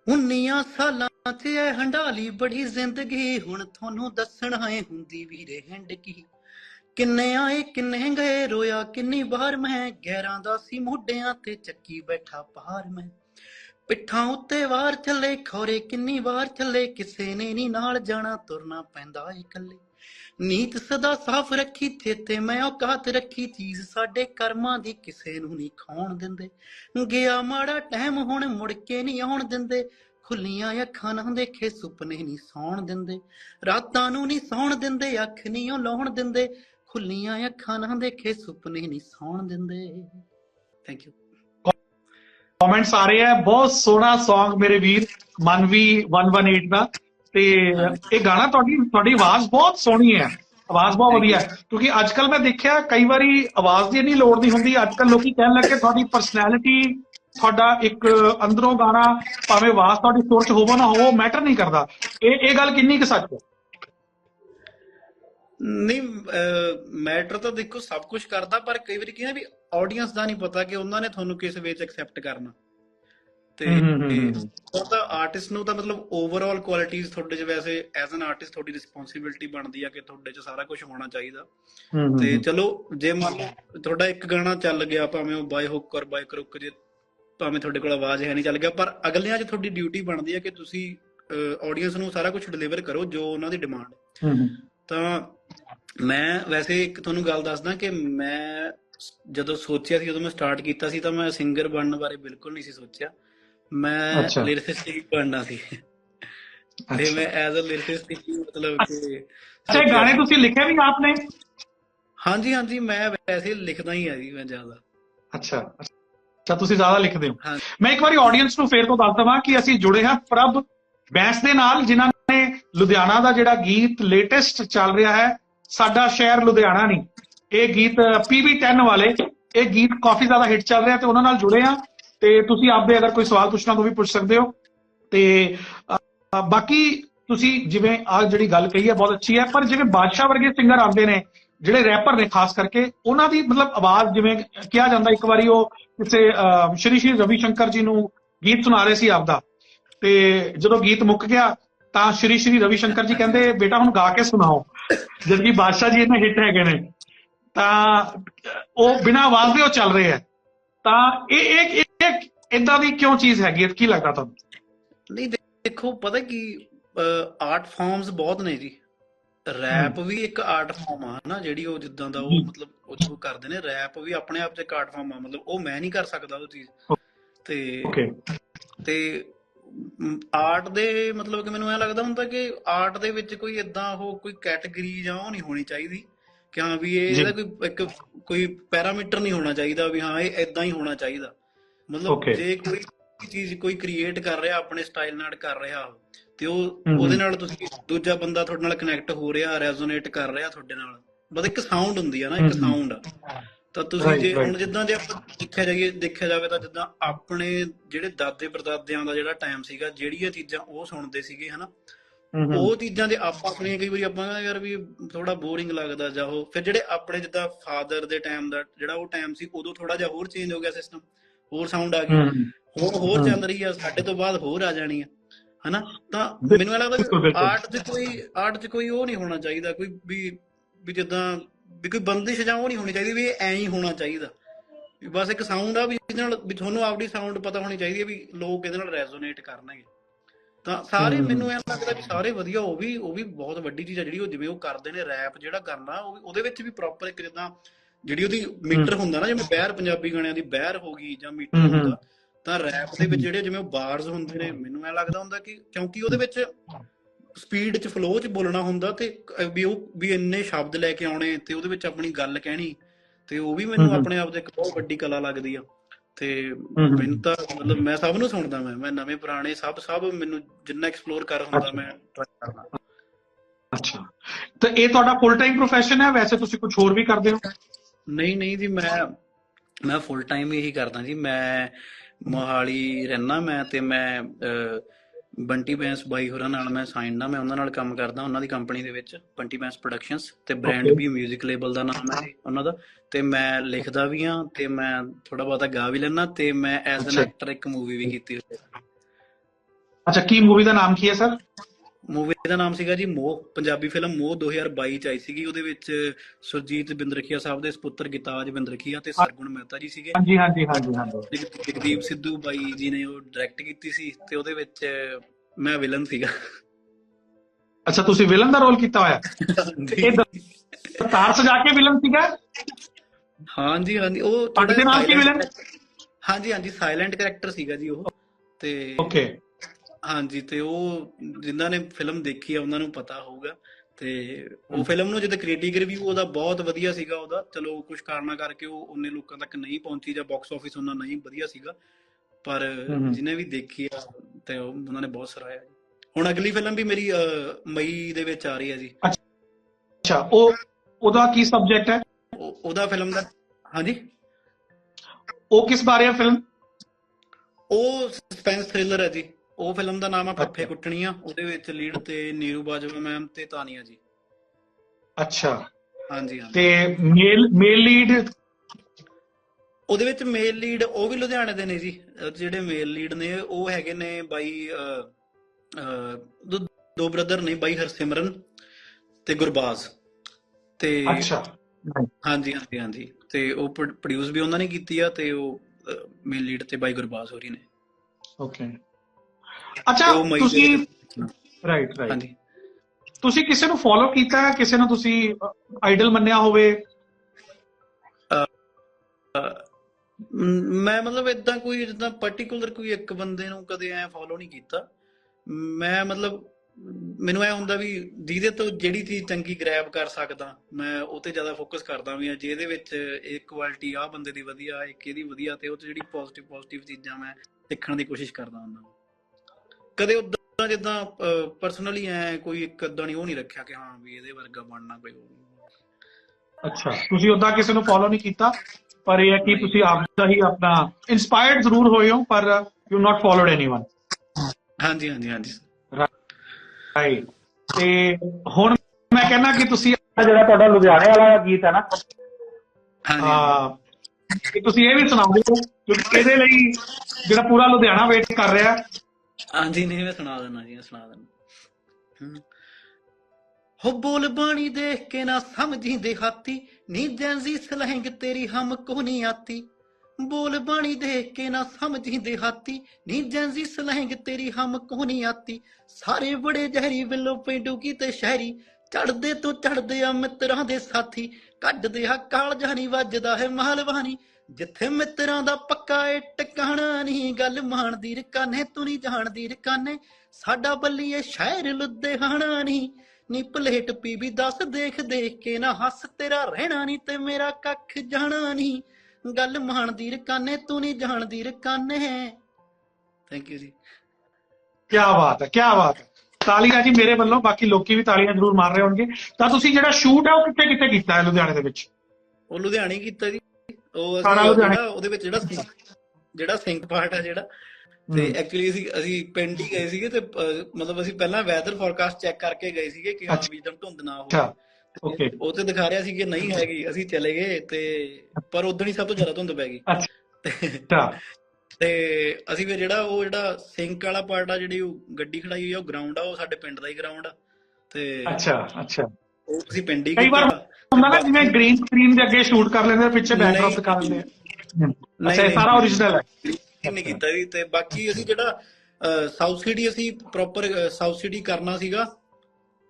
ਉਨੀਆਂ ਸਾਲਾਂ ਚ ਐ ਹੰਡਾਲੀ ਬੜੀ ਜ਼ਿੰਦਗੀ, ਹੁਣ ਤੁਹਾਨੂੰ ਦੱਸਣਾ ਏ ਹੁੰਦੀ ਵੀਰੇ ਹਿੰਡ ਕੀ ਕਿੰਨੇ ਆਏ, ਕਿੰਨੇ ਗਏ, ਰੋਇਆ ਕਿੰਨੀ ਵਾਰ ਮੈਂ। ਗੈਰਾਂ ਦਾ ਸੀ ਮੋਢਿਆਂ ਤੇ ਚੱਕੀ ਬੈਠਾ ਪਾਰ ਮੈਂ। ਪਿੱਠਾਂ ਉੱਤੇ ਵਾਰ ਥੱਲੇ, ਖੋਰੇ ਕਿੰਨੀ ਵਾਰ ਥੱਲੇ, ਕਿਸੇ ਨੇ ਨਹੀਂ ਨਾਲ ਜਾਣਾ, ਤੁਰਨਾ ਪੈਂਦਾ ਏ ਇਕੱਲੇ। ਨੀਤ ਸਦਾ ਸਾਫ਼ ਰੱਖੀ ਤੇ ਮੈਂ ਔਕਾਤ ਰੱਖੀ। ਚੀਜ਼ ਸਾਡੇ ਕਰਮਾਂ ਦੀ ਕਿਸੇ ਨੂੰ ਨਹੀਂ ਖਾਣ ਦਿੰਦੇ। ਗਿਆ ਮਾੜਾ ਟਾਈਮ, ਹੁਣ ਮੁੜ ਕੇ ਨਹੀਂ ਆਉਣ ਦਿੰਦੇ। ਖੁੱਲੀਆਂ ਅੱਖਾਂ ਨਾ ਦੇਖੇ, ਸੁਪਨੇ ਨਹੀਂ ਸੌਣ ਦਿੰਦੇ। ਰਾਤਾਂ ਨੂੰ ਨਹੀਂ ਸੌਣ ਦਿੰਦੇ, ਅੱਖ ਨਹੀਂ ਉਹ ਲਾਉਣ ਦਿੰਦੇ। ਖੁੱਲੀਆਂ ਅੱਖਾਂ ਨਾ ਦੇਖੇ, ਸੁਪਨੇ ਨਹੀਂ ਸੌਣ ਦਿੰਦੇ। ਥੈਂਕ ਯੂ ਕਮੈਂਟਸ ਆ ਰਹੇ ਆ। ਬਹੁਤ ਸੋਹਣਾ Song ਮੇਰੇ ਵੀਰ, ਮਨਵੀ 118 ਦਾ। ਤੇ ਇਹ ਗਾਣਾ ਤੁਹਾਡੀ ਤੁਹਾਡੀ ਆਵਾਜ਼ ਬਹੁਤ ਸੋਹਣੀ ਹੈ। ਆਵਾਜ਼ ਬਹੁਤ ਵਧੀਆ ਕਿਉਂਕਿ ਅੱਜ ਕੱਲ ਮੈਂ ਦੇਖਿਆ ਕਈ ਵਾਰੀ ਆਵਾਜ਼ ਦੀ ਇੰਨੀ ਲੋੜ ਨਹੀਂ ਹੁੰਦੀ। ਅੱਜ ਕੱਲ ਲੋਕੀ ਕਹਿਣ ਲੱਗੇ ਤੁਹਾਡੀ ਪਰਸਨੈਲਿਟੀ ਤੁਹਾਡਾ ਇੱਕ ਅੰਦਰੋਂ ਗਾਣਾ ਭਾਵੇਂ ਆਵਾਜ਼ ਤੁਹਾਡੀ ਸੁਰ ਚ ਹੋਵੋ ਨਾ ਹੋਵੋ ਮੈਟਰ ਨਹੀਂ ਕਰਦਾ। ਇਹ ਇਹ ਗੱਲ ਕਿੰਨੀ ਕੁ ਸੱਚ ਹੈ? ਨਹੀਂ ਮੈਟਰ ਤਾਂ ਦੇਖੋ ਸਭ ਕੁਝ ਕਰਦਾ ਪਰ ਕਈ ਵਾਰੀ ਕੀ ਵੀ ਆਡੀਅנס ਦਾ ਨਹੀਂ ਪਤਾ ਕਿ ਉਹਨਾਂ ਨੇ ਤੁਹਾਨੂੰ ਕਿਸ ਵਿੱਚ ਐਕਸੈਪਟ ਕਰਨਾ। ਤੇ ਹਮ, ਹਮ, ਹਮ, ਹਮ। ਉਹ ਤਾਂ ਆਰਟਿਸਟ ਨੂੰ ਤਾਂ ਮਤਲਬ ਓਵਰਆਲ ਕੁਆਲਿਟੀਆਂ ਤੁਹਾਡੇ 'ਚ ਵੈਸੇ ਐਜ਼ ਐਨ ਆਰਟਿਸਟ ਤੁਹਾਡੀ ਰਿਸਪੌਂਸਿਬਿਲਟੀ ਬਣਦੀ ਆ ਕਿ ਤੁਹਾਡੇ 'ਚ ਸਾਰਾ ਕੁਝ ਹੋਣਾ ਚਾਹੀਦਾ। ਤੇ ਚਲੋ ਜੇ ਮੰਨ ਲਓ ਤੁਹਾਡਾ ਇੱਕ ਗਾਣਾ ਚੱਲ ਗਿਆ ਭਾਵੇਂ ਉਹ ਬਾਈ ਹੁੱਕ ਔਰ ਬਾਈ ਕਰੁੱਕ ਜੇ ਭਾਵੇਂ ਤੁਹਾਡੇ ਕੋਲ ਆਵਾਜ਼ ਹੈ ਨਹੀਂ ਚੱਲ ਗਿਆ ਪਰ ਅਗਲਿਆਂ 'ਚ ਤੁਹਾਡੀ ਡਿਊਟੀ ਬਣਦੀ ਹੈ ਕਿ ਤੁਸੀਂ ਆਡੀਅנס ਨੂੰ ਸਾਰਾ ਕੁਝ ਡਿਲੀਵਰ ਕਰੋ ਜੋ ਉਹਨਾਂ ਦੀ ਡਿਮਾਂਡ ਹੂੰ ਤਾਂ ਮੈਂ ਵੈਸੇ ਇੱਕ ਤੁਹਾਨੂੰ ਗੱਲ ਦੱਸਦਾ ਕਿ ਮੈਂ ਜਦੋਂ ਸੋਚਿਆ ਸੀ ਜਦੋਂ ਮੈਂ ਸਟਾਰਟ ਕੀਤਾ ਸੀ ਤਾਂ ਮੈਂ ਸਿੰਗਰ ਬਣਨ ਬਾਰੇ ਬਿਲਕੁਲ ਨਹੀਂ ਸੀ ਸੋਚਿਆ। ਮੈਂ ਅੱਛਾ। ਲਿਰਿਸਿਸਟ ਹੀ ਬਣਨਾ ਸੀ। ਤੇ ਮੈਂ ਐਜ਼ ਅ ਲਿਰਿਸਿਸਟ ਹੀ ਮਤਲਬ ਕਿ ਅੱਛਾ ਗਾਣੇ ਤੁਸੀਂ ਲਿਖੇ ਵੀ ਆਪਨੇ? ਹਾਂਜੀ ਹਾਂਜੀ ਮੈਂ ਵੈਸੇ ਲਿਖਦਾ ਹੀ ਆ ਜੀ ਮੈਂ ਜ਼ਿਆਦਾ। ਅੱਛਾ। ਅੱਛਾ ਤੁਸੀਂ ਜ਼ਿਆਦਾ ਲਿਖਦੇ ਹੋ। ਮੈਂ ਇੱਕ ਵਾਰੀ ਆਡੀਅנס ਨੂੰ ਫੇਰ ਤੋਂ ਦੱਸ ਦਵਾਂ ਕਿ ਅਸੀਂ ਜੁੜੇ ਹਾਂ ਪ੍ਰਭ ਬੈਂਸ ਦੇ ਨਾਲ ਜਿਨ੍ਹਾਂ ਨੇ ਲੁਧਿਆਣਾ ਦਾ ਜਿਹੜਾ ਗੀਤ ਲੇਟੈਸਟ ਚੱਲ ਰਿਹਾ ਹੈ ਸਾਡਾ ਸ਼ਹਿਰ ਲੁਧਿਆਣਾ ਨਹੀਂ ਇਹ ਗੀਤ PB10 ਵਾਲੇ ਇਹ ਗੀਤ ਕਾਫੀ ਜ਼ਿਆਦਾ ਹਿੱਟ ਚੱਲ ਰਿਹਾ ਤੇ ਉਹਨਾਂ ਨਾਲ ਜੁੜੇ ਹਾਂ। ਤੇ ਤੁਸੀਂ ਆਪਦੇ ਅਗਰ ਕੋਈ ਸਵਾਲ ਪੁੱਛਣਾ ਤਾਂ ਵੀ ਪੁੱਛ ਸਕਦੇ ਹੋ। ਤੇ ਬਾਕੀ ਤੁਸੀਂ ਜਿਵੇਂ ਆ ਜਿਹੜੀ ਗੱਲ ਕਹੀ ਹੈ, ਬਹੁਤ ਅੱਛੀ ਹੈ। ਪਰ ਜਿਵੇਂ ਬਾਦਸ਼ਾਹ ਵਰਗੇ ਸਿੰਗਰ ਆਉਂਦੇ ਨੇ, ਜਿਹੜੇ ਰੈਪਰ ਨੇ ਖਾਸ ਕਰਕੇ, ਉਹਨਾਂ ਦੀ ਮਤਲਬ ਆਵਾਜ਼ ਜਿਵੇਂ ਕਿਹਾ ਜਾਂਦਾ ਇੱਕ ਵਾਰੀ ਉਹ ਕਿਸੇ ਸ਼੍ਰੀ ਸ਼੍ਰੀ ਰਵੀ ਸ਼ੰਕਰ ਜੀ ਨੂੰ ਗੀਤ ਸੁਣਾ ਰਹੇ ਸੀ ਆਪਦਾ। ਤੇ ਜਦੋਂ ਗੀਤ ਮੁੱਕ ਗਿਆ, ਤਾਂ ਸ਼੍ਰੀ ਸ਼੍ਰੀ ਰਵੀ ਸ਼ੰਕਰ ਜੀ ਕਹਿੰਦੇ, ਬੇਟਾ, ਹੁਣ ਗਾ ਕੇ ਸੁਣਾਓ। ਜਦਕਿ ਬਾਦਸ਼ਾਹ ਜੀ ਇਹਨਾਂ ਹਿੱਟ ਹੈਗੇ ਨੇ। ਤਾਂ ਉਹ ਬਿਨਾਂ ਆਵਾਜ਼ ਦੇ ਉਹ ਚੱਲ ਰਹੇ ਹੈ। ਤਾਂ ਇਹ ਇਹ ਇਹ ਇਦਾਂ ਦੀ ਕਿਉਂ ਚੀਜ਼ ਹੈਗੀ ਹੈ? ਕੀ ਲੱਗਦਾ ਤੁਹਾਨੂੰ? ਨਹੀਂ ਦੇਖੋ ਪਤਾ ਕੀ ਆਰਟ ਫਾਰਮਸ ਬਹੁਤ ਨੇ ਜੀ। ਰੈਪ ਵੀ ਇੱਕ ਆਰਟ ਫਾਰਮ ਆ ਨਾ ਜਿਹੜੀ ਉਹ ਜਿੱਦਾਂ ਦਾ ਉਹ। ਮਤਲਬ ਉਹ ਜੋ ਕਰਦੇ ਨੇ। ਰੈਪ ਵੀ ਆਪਣੇ ਆਪ 'ਚ ਇੱਕ ਆਰਟ ਫਾਰਮ ਆ ਮਤਲਬ ਉਹ ਮੈਂ ਨਹੀਂ ਕਰ ਸਕਦਾ ਉਹ ਚੀਜ਼। ਤੇ ਤੇ ਆਰਟ ਦੇ ਮਤਲਬ ਕਿ ਮੈਨੂੰ ਐ ਲੱਗਦਾ ਹੁੰਦਾ ਕਿ ਆਰਟ ਦੇ ਵਿੱਚ ਕੋਈ ਇਦਾਂ ਉਹ ਕੋਈ ਕੈਟਾਗਰੀ ਜਾਂ ਉਹ ਨਹੀਂ ਹੋਣੀ ਚਾਹੀਦੀ। ਕਿ ਹਾਂ ਵੀ ਇਹ। ਇਹਦਾ ਕੋਈ ਇੱਕ ਕੋਈ ਪੈਰਾਮੀਟਰ ਨਹੀਂ ਹੋਣਾ ਚਾਹੀਦਾ ਵੀ ਹਾਂ ਇਹ ਇਦਾਂ ਹੀ ਹੋਣਾ ਚਾਹੀਦਾ। ਮਤਲਬ. ਜੇ ਕੋਈ ਚੀਜ਼ ਕੋਈ ਕ੍ਰੀਏਟ ਕਰ ਰਿਹਾ ਆਪਣੇ ਸਟਾਈਲ ਨਾਲ ਕਰ ਰਿਹਾ ਤੇ ਉਹ। ਉਹਦੇ ਨਾਲ ਤੁਸੀਂ ਦੂਜਾ ਬੰਦਾ ਤੁਹਾਡੇ ਨਾਲ ਕਨੈਕਟ ਹੋ ਰਿਹਾ ਰੈਜ਼ੋਨੇਟ ਕਰ ਰਿਹਾ ਤੁਹਾਡੇ ਨਾਲ ਬਸ ਇੱਕ ਸਾਊਂਡ ਹੁੰਦੀ ਆ ਨਾ ਇੱਕ। ਸਾਊਂਡ ਤਾਂ ਤੁਸੀਂ ਜੇ ਹੁਣ. ਜਿੱਦਾਂ ਜੇ ਆਪਾਂ ਦੇਖਿਆ ਜਾਈਏ ਦੇਖਿਆ ਜਾਵੇ ਤਾਂ ਜਿੱਦਾਂ ਆਪਣੇ ਜਿਹੜੇ ਦਾਦੇ ਪੜਦਾਦਿਆਂ ਦਾ ਜਿਹੜਾ ਟਾਈਮ ਸੀਗਾ ਜਿਹੜੀਆਂ ਚੀਜ਼ਾਂ ਉਹ ਸੁਣਦੇ ਸੀਗੇ ਹਨਾ ਉਹ ਚੀਜ਼ਾਂ ਦੇ ਆਪਾਂ ਸੁਣੀਆਂ ਕਈ ਵਾਰੀ ਆਪਾਂ ਕਹਿੰਦੇ ਯਾਰ ਵੀ ਥੋੜਾ ਬੋਰਿੰਗ ਲੱਗਦਾ ਜਾਂ ਉਹ ਫਿਰ ਜਿਹੜੇ ਆਪਣੇ ਜਿੱਦਾਂ ਫਾਦਰ ਦੇ ਟਾਈਮ ਦਾ ਜਿਹੜਾ ਉਹ ਟਾਈਮ ਸੀ ਉਦੋਂ ਥੋੜਾ ਜਿਹਾ ਹੋਰ ਚੇਂਜ ਹੋ ਗਿਆ ਸਿਸਟਮ ਹੋਰ ਸਾਊਂਡ ਆ ਗਈ ਹੋਰ ਹੋਰ। ਚੱਲ ਰਹੀ ਆ ਸਾਡੇ ਤੋਂ ਬਾਅਦ ਹੋਰ ਆ ਜਾਣੀ ਆ ਹਨਾ ਤਾਂ ਮੈਨੂੰ ਲੱਗਦਾ। ਆਰਟ 'ਚ ਕੋਈ ਆਰਟ 'ਚ ਕੋਈ ਉਹ ਨਹੀਂ ਹੋਣਾ ਚਾਹੀਦਾ ਕੋਈ ਵੀ ਵੀ ਜਿੱਦਾਂ ਵੀ ਕੋਈ ਬੰਦਿਸ਼ ਜਾਂ ਉਹ ਨਹੀਂ ਹੋਣੀ ਚਾਹੀਦੀ ਵੀ ਐਂ ਹੀ ਹੋਣਾ ਚਾਹੀਦਾ ਵੀ ਬਸ ਇੱਕ ਸਾਊਂਡ ਆ ਵੀ ਜਿਹਦੇ ਨਾਲ ਵੀ ਤੁਹਾਨੂੰ ਆਪਦੀ ਸਾਊਂਡ ਪਤਾ ਹੋਣੀ ਚਾਹੀਦੀ ਹੈ ਵੀ ਲੋਕ ਇਹਦੇ ਨਾਲ ਰੈਜ਼ੋਨੇਟ ਕਰਨਗੇ ਤਾਂ ਸਾਰੇ। ਮੈਨੂੰ ਐਂ ਲੱਗਦਾ ਵੀ ਸਾਰੇ ਵਧੀਆ ਉਹ ਵੀ ਉਹ ਵੀ ਬਹੁਤ ਵੱਡੀ ਚੀਜ਼ ਆ ਜਿਹੜੀ ਉਹ ਜਿਵੇਂ ਉਹ ਕਰਦੇ ਨੇ ਰੈਪ ਜਿਹੜਾ ਕਰਨਾ ਉਹਦੇ ਵਿੱਚ ਵੀ ਪ੍ਰੋਪਰ ਇੱਕ ਜਿੱਦਾਂ ਜਿਹੜੀ ਉਹਦੀ ਮੀਟਰ ਹੁੰਦਾ ਨਾ ਜਿਵੇਂ ਬਹਿਰ ਪੰਜਾਬੀ ਗਾਣਿਆਂ ਦੀ ਬਹਿਰ ਹੋ ਗਈ ਜਾਂ ਮੀਟਰ। ਹੁੰਦਾ ਤਾਂ ਰੈਪ ਦੇ ਵਿੱਚ ਜਿਹੜੇ ਜਿਵੇਂ ਉਹ ਬਾਰਸ ਹੁੰਦੇ ਨੇ ਮੈਨੂੰ ਐ ਲੱਗਦਾ ਹੁੰਦਾ ਕਿ ਕਿਉਂਕਿ ਉਹਦੇ ਵਿੱਚ ਸਪੀਡ 'ਚ ਫਲੋ 'ਚ ਬੋਲਣਾ ਹੁੰਦਾ ਤੇ ਵੀ ਉਹ ਵੀ ਇੰਨੇ ਸ਼ਬਦ ਲੈ ਕੇ ਆਉਣੇ ਤੇ ਉਹਦੇ ਵਿੱਚ ਆਪਣੀ ਗੱਲ ਕਹਿਣੀ ਤੇ ਉਹ ਵੀ ਮੈਨੂੰ। ਆਪਣੇ ਆਪ 'ਚ ਇੱਕ ਬਹੁਤ ਵੱਡੀ ਕਲਾ ਲੱਗਦੀ ਆ। ਤੇ। ਮੈਨੂੰ ਤਾਂ ਮਤਲਬ ਮੈਂ ਸਭ ਨੂੰ ਸੁਣਦਾ ਮੈਂ ਮੈਂ ਨਵੇਂ ਪੁਰਾਣੇ ਸਭ ਸਭ ਮੈਨੂੰ ਜਿੰਨਾ ਐਕਸਪਲੋਰ ਕਰ ਹੁੰਦਾ ਮੈਂ ਟਰਾਈ ਕਰਦਾ। ਅੱਛਾ। ਤੇ ਇਹ ਤੁਹਾਡਾ ਫੁੱਲ ਟਾਈਮ ਪ੍ਰੋਫੈਸ਼ਨ ਹੈ? ਵੈਸੇ ਤੁਸੀਂ ਕੁਝ ਹੋਰ ਵੀ ਕਰਦੇ ਹੋ? ਨਹੀਂ ਨਹੀਂ ਜੀ ਮੈਂ ਮੈਂ ਫੁੱਲ ਟਾਈਮ ਇਹੀ ਕਰਦਾ ਜੀ। ਮੈਂ ਮੋਹਾਲੀ ਰਹਿਣਾ ਮੈਂ ਤੇ ਮੈਂ ਬੰਟੀ ਬੈਂਸ ਬਾਈ ਹੋਰਾਂ ਨਾਲ ਮੈਂ ਸਾਈਨ ਆ ਮੈਂ ਉਹਨਾਂ ਨਾਲ ਕੰਮ ਕਰਦਾ ਉਹਨਾਂ ਦੀ ਕੰਪਨੀ ਦੇ ਵਿੱਚ ਬੰਟੀ ਬੈਂਸ ਪ੍ਰੋਡਕਸ਼ਨਸ ਤੇ ਬ੍ਰਾਂਡ. ਵੀ 뮤직 ਲੇਬਲ ਦਾ ਨਾਮ ਹੈ ਉਹਨਾਂ ਦਾ। ਤੇ ਮੈਂ ਲਿਖਦਾ ਵੀ ਆ ਤੇ ਮੈਂ ਥੋੜਾ ਬਹੁਤਾ ਗਾ ਵੀ ਲੈਣਾ ਤੇ ਮੈਂ ਐਜ਼ ਐਨ। ਐਕਟਰ ਇੱਕ ਮੂਵੀ ਵੀ ਕੀਤੀ ਹੋਈ ਹੈ। ਅੱਛਾ ਕੀ ਮੂਵੀ ਦਾ ਨਾਮ ਕੀ ਹੈ ਸਰ ਮੂਵੀ ਦਾ ਨਾਮ ਸੀਗਾ ਜੀ ਮੋਹ ਪੰਜਾਬੀ ਫਿਲਮ ਮੋਹ 2022 ਚ ਆਈ ਸੀਗੀ। ਉਹਦੇ ਵਿੱਚ ਸੁਰਜੀਤ ਬਿੰਦਰਖੀਆ ਸਾਹਿਬ ਦੇ ਸੁਪੁੱਤਰ ਗਿਤਾਜ ਬਿੰਦਰਖੀਆ ਤੇ ਸਰਗੁਣ ਮਹਿਤਾ ਜੀ ਸੀਗੇ। ਹਾਂਜੀ ਹਾਂਜੀ ਹਾਂਜੀ ਹਾਂਜੀ। ਜਗ- ਜਗਦੀਪ ਸਿੱਧੂ ਬਾਈ ਜੀ ਨੇ ਉਹ ਡਾਇਰੈਕਟ ਕੀਤੀ ਸੀ ਤੇ ਉਹਦੇ ਵਿੱਚ ਮੈਂ ਵਿਲਨ ਸੀਗਾ। ਅੱਛਾ ਤੁਸੀਂ ਵਿਲਨ ਦਾ ਰੋਲ ਕੀਤਾ ਹੋਇਆ? ਇਹ ਤਾਰ ਸਜਾ ਕੇ ਵਿਲਨ ਸੀਗਾ? ਹਾਂਜੀ ਹਾਂਜੀ ਉਹ ਤੁਹਾਡੇ ਨਾਲ ਕੀ ਵਿਲਨ ਹਾਂਜੀ ਹਾਂਜੀ ਸਾਇਲੈਂਟ ਕੈਰੈਕਟਰ ਸੀਗਾ ਜੀ ਉਹ। ਤੇ ਓਕੇ ਹਾਂਜੀ ਤੇ ਉਹ ਜਿਨ੍ਹਾਂ ਨੇ ਫਿਲਮ ਦੇਖੀ ਆ ਉਹਨਾਂ ਨੂੰ ਪਤਾ ਹੋਊਗਾ। ਤੇ ਉਹ ਫਿਲਮ ਨੂੰ ਜਿਹਦਾ ਕ੍ਰਿਟਿਕ ਰਿਵਿਊ ਉਹਦਾ ਬਹੁਤ ਵਧੀਆ ਸੀਗਾ ਉਹਦਾ। ਚਲੋ ਕੁਝ ਕਾਰਨਾਂ ਕਰਕੇ ਉਹ ਉਹਨੇ ਲੋਕਾਂ ਤੱਕ ਨਹੀਂ ਪਹੁੰਚੀ ਜਾਂ ਬਾਕਸ ਆਫਿਸ ਉਹਨਾਂ ਨਹੀਂ ਵਧੀਆ ਸੀਗਾ। ਪਰ। ਜਿਹਨੇ ਵੀ ਦੇਖੀ ਆ ਤੇ ਉਹ- ਉਹਨਾਂ ਨੇ ਬਹੁਤ ਸਰਾਇਆ ਜੀ। ਹੁਣ ਅਗਲੀ ਫਿਲਮ ਵੀ ਮੇਰੀ ਮਈ ਦੇ ਵਿੱਚ ਆ ਰਹੀ ਹੈ ਜੀ। ਅੱਛਾ ਉਹ ਉਹਦਾ ਕੀ ਸਬਜੈਕਟ ਹੈ? ਉਹ- ਉਹਦਾ ਫਿਲਮ ਦਾ ਹਾਂਜੀ? ਉਹ ਕਿਸ ਬਾਰੇ ਹੈ ਫਿਲਮ? ਉਹ ਸਸਪੈਂਸ ਥ੍ਰਿਲਰ ਹੈ ਜੀ। ਉਹ ਫਿਲਮ ਦਾ ਨਾਮ ਆ ਪੱਫੇ। ਕੁੱਟਣੀਆਂ ਉਹਦੇ ਵਿੱਚ ਲੀਡ ਤੇ ਨੀਰੂ ਬਾਜਵਾ ਮੈਮ ਤੇ ਤਾਨੀਆ ਜੀ। ਅੱਛਾ। ਹਾਂਜੀ ਹਾਂਜੀ। ਤੇ ਮੇਲ ਮੇਲ ਲੀਡ ਉਹਦੇ ਵਿੱਚ ਮੇਲ ਲੀਡ ਉਹ ਵੀ ਲੁਧਿਆਣੇ ਦੇ ਨੇ ਜੀ ਜਿਹੜੇ ਮੇਲ ਲੀਡ ਨੇ ਉਹ ਹੈਗੇ ਨੇ ਬਾਈ ਦੋ ਬ੍ਰਦਰ ਨੇ ਬਾਈ ਹਰਸਿਮਰਨ ਤੇ ਗੁਰਬਾਜ਼। ਤੇ ਅੱਛਾ। ਹਾਂਜੀ ਹਾਂਜੀ ਹਾਂਜੀ। ਤੇ ਉਹ ਪ੍ਰੋਡਿਊਸ ਵੀ ਉਹਨਾਂ ਨੇ ਕੀਤੀ ਆ ਤੇ ਉਹ ਮੇਲ ਲੀਡ ਤੇ ਬਾਈ ਗੁਰਬਾਜ਼ ਹੋਰੀ ਨੇ। ਓਕੇ ਅੱਛਾ ਤੁਸੀਂ ਰਾਈਟ ਰਾਈਟ ਹਾਂਜੀ। ਤੁਸੀਂ ਕਿਸੇ ਨੂੰ ਫੋਲੋ ਕੀਤਾ ਹੈ? ਕਿਸੇ ਨੂੰ ਤੁਸੀਂ ਆਈਡਲ ਮੰਨਿਆ ਹੋਵੇ? ਮ- ਮਤਲਬ ਇਦਾਂ ਕੋਈ ਜਿੱਦਾਂ ਪਾਰਟਿਕੂਲਰ ਕੋਈ ਇੱਕ ਬੰਦੇ ਨੂੰ ਕਦੇ ਐ ਫੋਲੋ ਨਹੀਂ ਕੀਤਾ। ਮੈਂ ਮਤਲਬ ਮੈਨੂੰ ਐ ਹੁੰਦਾ ਵੀ ਜਿਹਦੇ ਤੋਂ ਜਿਹੜੀ ਚੀਜ਼ ਚੰਗੀ ਗ੍ਰੈਬ ਕਰ ਸਕਦਾ ਮੈਂ ਉਹ ਤੇ ਜ਼ਿਆਦਾ ਫੋਕਸ ਕਰਦਾ ਵੀ ਆ ਜਿਹਦੇ ਵਿੱਚ ਇੱਕ ਕੁਆਲਿਟੀ ਆ ਬੰਦੇ ਦੀ ਵਧੀਆ ਇੱਕ ਇਹਦੀ ਵਧੀਆ ਤੇ ਉਹ 'ਚ ਜਿਹੜੀ ਪੋਜ਼ਿਟਿਵ ਪੋਜ਼ਿਟਿਵ ਚੀਜ਼ਾਂ ਮੈਂ ਸਿੱਖਣ ਦੀ ਕੋਸ਼ਿਸ਼ ਕਰਦਾ ਹੁੰਦਾ। ਕਦੇ ਉਦਾਂ ਜਿੱਦਾਂ ਪਰਸਨਲੀ ਐ ਕੋਈ ਇੱਕ ਅੱਦਾਂ ਨਹੀਂ ਉਹ ਨਹੀਂ ਰੱਖਿਆ ਕਿ ਹਾਂ ਵੀ ਇਹਦੇ ਵਰਗਾ ਬਣਨਾ ਕੋਈ ਹੋਰ। ਅੱਛਾ ਤੁਸੀਂ ਉਦਾਂ ਕਿਸੇ ਨੂੰ ਫੋਲੋ ਨਹੀਂ ਕੀਤਾ? ਪਰ ਇਹ ਹੈ ਕਿ ਤੁਸੀਂ ਆਪ ਦਾ ਹੀ ਆਪਣਾ ਇਨਸਪਾਇਰਡ ਜ਼ਰੂਰ ਹੋਏ ਹੋ ਪਰ ਯੂ ਨਾਟ ਫੋਲੋਡ ਐਨੀਵਨ ਹਾਂਜੀ ਹਾਂਜੀ ਹਾਂਜੀ। ਰਾਈਟ ਤੇ ਹੁਣ ਮੈਂ ਕਹਿੰਦਾ ਕਿ ਤੁਸੀਂ ਜਿਹੜਾ ਤੁਹਾਡਾ ਲੁਧਿਆਣੇ ਵਾਲਾ ਗੀਤ ਹੈ ਨਾ ਹਾਂਜੀ। ਕਿ ਤੁਸੀਂ ਇਹ ਵੀ ਸੁਣਾ ਦਿਓ ਕਿਉਂਕਿ ਇਹਦੇ ਲਈ ਜਿਹੜਾ ਪੂਰਾ ਲੁਧਿਆਣਾ ਵੇਟ ਕਰ ਰਿਹਾ। ਹੈ। ਹਾਂਜੀ, ਨਹੀਂ, ਮੈਂ ਸੁਣਾ ਦਿੰਦਾ ਜੀ ਸੁਣਾ ਦਿੰਦਾ। ਹੋ ਬੋਲ ਬਾਣੀ ਦੇਖ ਕੇ ਨਾ ਸਮਝੀ ਦੇਹਾਤੀ ਨੀ ਜੈਂਜ਼ੀ ਸਲਹਿੰਗ ਤੇਰੀ ਹਮ ਕੋ ਨਹੀਂ ਆਤੀ। ਬੋਲ ਬਾਣੀ ਦੇਖ ਕੇ ਨਾ ਸਮਝੀ ਦੇਹਾਤੀ ਨੀ ਜੈਂਜ਼ੀ ਸਲਹਿੰਗ ਤੇਰੀ ਹਮ ਕੋ ਨਹੀਂ ਆਤੀ। ਸਾਰੇ ਬੜੇ ਜ਼ਹਿਰੀ ਬਿੱਲੋ ਪਿੰਡੂ ਕੀ ਤੇ ਸ਼ਹਿਰੀ ਚੜਦੇ ਤੋਂ ਚੜਦੇ ਆ ਮਿੱਤਰਾਂ ਦੇ ਸਾਥੀ। ਕੱਢਦੇ ਆ ਕਾਲ ਜਾਨੀ ਵੱਜਦਾ ਹੈ ਮਹਲਵਾਨੀ। ਜਿੱਥੇ ਮਿੱਤਰਾਂ ਦਾ ਪੱਕਾ ਏ ਟਿਕਾਣਾ ਨਹੀਂ ਗੱਲ ਮਾਣਦੀ ਰਕਾਨੇ ਤੂੰ ਨਹੀਂ ਜਾਣਦੀ ਰਕਾਨੇ। ਸਾਡਾ ਬੱਲੀਏ ਸ਼ਹਿਰ ਲੁਧਿਆਣਾ ਨਹੀਂ ਨੀ ਪਲੇਟ ਪੀ ਵੀ ਦੱਸ ਦੇਖ ਦੇਖ ਕੇ ਨਾ ਹੱਸ ਤੇਰਾ ਰਹਿਣਾ ਨਹੀਂ ਤੇ ਮੇਰਾ ਕੱਖ ਜਾਣਾ ਨਹੀਂ। ਗੱਲ ਮਾਣਦੀ ਰਕਾਨੇ ਤੂੰ ਨਹੀਂ ਜਾਣਦੀ ਰਕਾਨੇ। ਥੈਂਕ ਯੂ ਜੀ। ਕੀ ਬਾਤ ਹੈ ਕੀ ਬਾਤ ਹੈ। ਤਾਲੀਆਂ ਜੀ ਮੇਰੇ ਵੱਲੋਂ ਬਾਕੀ ਲੋਕੀ ਵੀ ਤਾਲੀਆਂ ਜ਼ਰੂਰ ਮਾਰ ਰਹੇ ਹੋਣਗੇ। ਤਾਂ ਤੁਸੀਂ ਜਿਹੜਾ ਸ਼ੂਟ ਹੈ ਉਹ ਕਿੱਥੇ ਕਿੱਥੇ ਕੀਤਾ ਹੈ ਲੁਧਿਆਣੇ ਦੇ ਵਿੱਚ? ਉਹ ਲੁਧਿਆਣੇ ਕੀਤਾ ਜੀ। ਉਹ। ਜਿਹੜਾ ਉਹਦੇ ਵਿੱਚ ਜਿਹੜਾ ਜਿਹੜਾ ਸਿੰਘ ਪਾਰਟ ਆ ਜਿਹੜਾ ਤੇ ਐਕਚੁਅਲੀ ਅਸੀਂ ਅਸੀਂ ਪਿੰਡ ਹੀ ਗਏ ਸੀਗੇ ਤੇ ਮਤਲਬ ਅਸੀਂ ਪਹਿਲਾਂ ਵੈਦਰ ਫੋਰਕਾਸਟ ਚੈੱਕ ਕਰਕੇ ਗਏ ਸੀਗੇ ਕਿ ਹਾਂ ਅੱਛਾ। ਵੀ ਜਦ ਧੁੰਦ ਨਾ ਹੋਵੇ। ਓਕੇ ਉਹ ਤੇ ਦਿਖਾ ਰਿਹਾ ਸੀ ਕਿ ਨਹੀਂ ਹੈਗੀ ਅਸੀਂ ਚਲੇ ਗਏ ਤੇ ਪਰ ਉਦੋਂ ਹੀ ਸਭ ਤੋਂ ਜ਼ਿਆਦਾ ਧੁੰਦ ਪੈ ਗਈ। ਅੱਛਾ। ਤੇ ਅਸੀਂ ਫਿਰ ਜਿਹੜਾ ਉਹ ਜਿਹੜਾ ਸਿੰਕ ਵਾਲਾ ਪਾਰਟ ਆ ਜਿਹੜੀ ਉਹ ਗੱਡੀ ਖੜਾਈ ਹੋਈ ਆ ਉਹ ਗਰਾਊਂਡ ਆ ਉਹ ਸਾਡੇ ਪਿੰਡ ਦਾ ਹੀ ਗਰਾਊਂਡ ਆ। ਤੇ ਅੱਛਾ ਅੱਛਾ। ਉਹ ਅਸੀਂ ਪਿੰਡ ਹੀ ਕਈ ਵਾਰ ਹੁੰਦਾ ਨਾ ਜਿਵੇਂ ਗ੍ਰੀਨ ਸਕਰੀਨ ਦੇ ਅੱਗੇ ਸ਼ੂਟ ਕਰ ਲੈਂਦੇ ਆ, ਪਿੱਛੇ ਨਹੀਂ। ਦਿਖਾ ਦਿੰਦੇ ਆ। ਅੱਛਾ ਇਹ। ਸਾਰਾ ਓਰੀਜਨਲ ਹੈ ਨਹੀਂ ਕੀਤਾ ਜੀ ਤੇ ਬਾਕੀ ਅਸੀਂ ਜਿਹੜਾ ਸਾਊਥ ਸਿਟੀ ਅਸੀਂ ਪ੍ਰੋਪਰ ਸਾਊਥ ਸਿਟੀ ਕਰਨਾ ਸੀਗਾ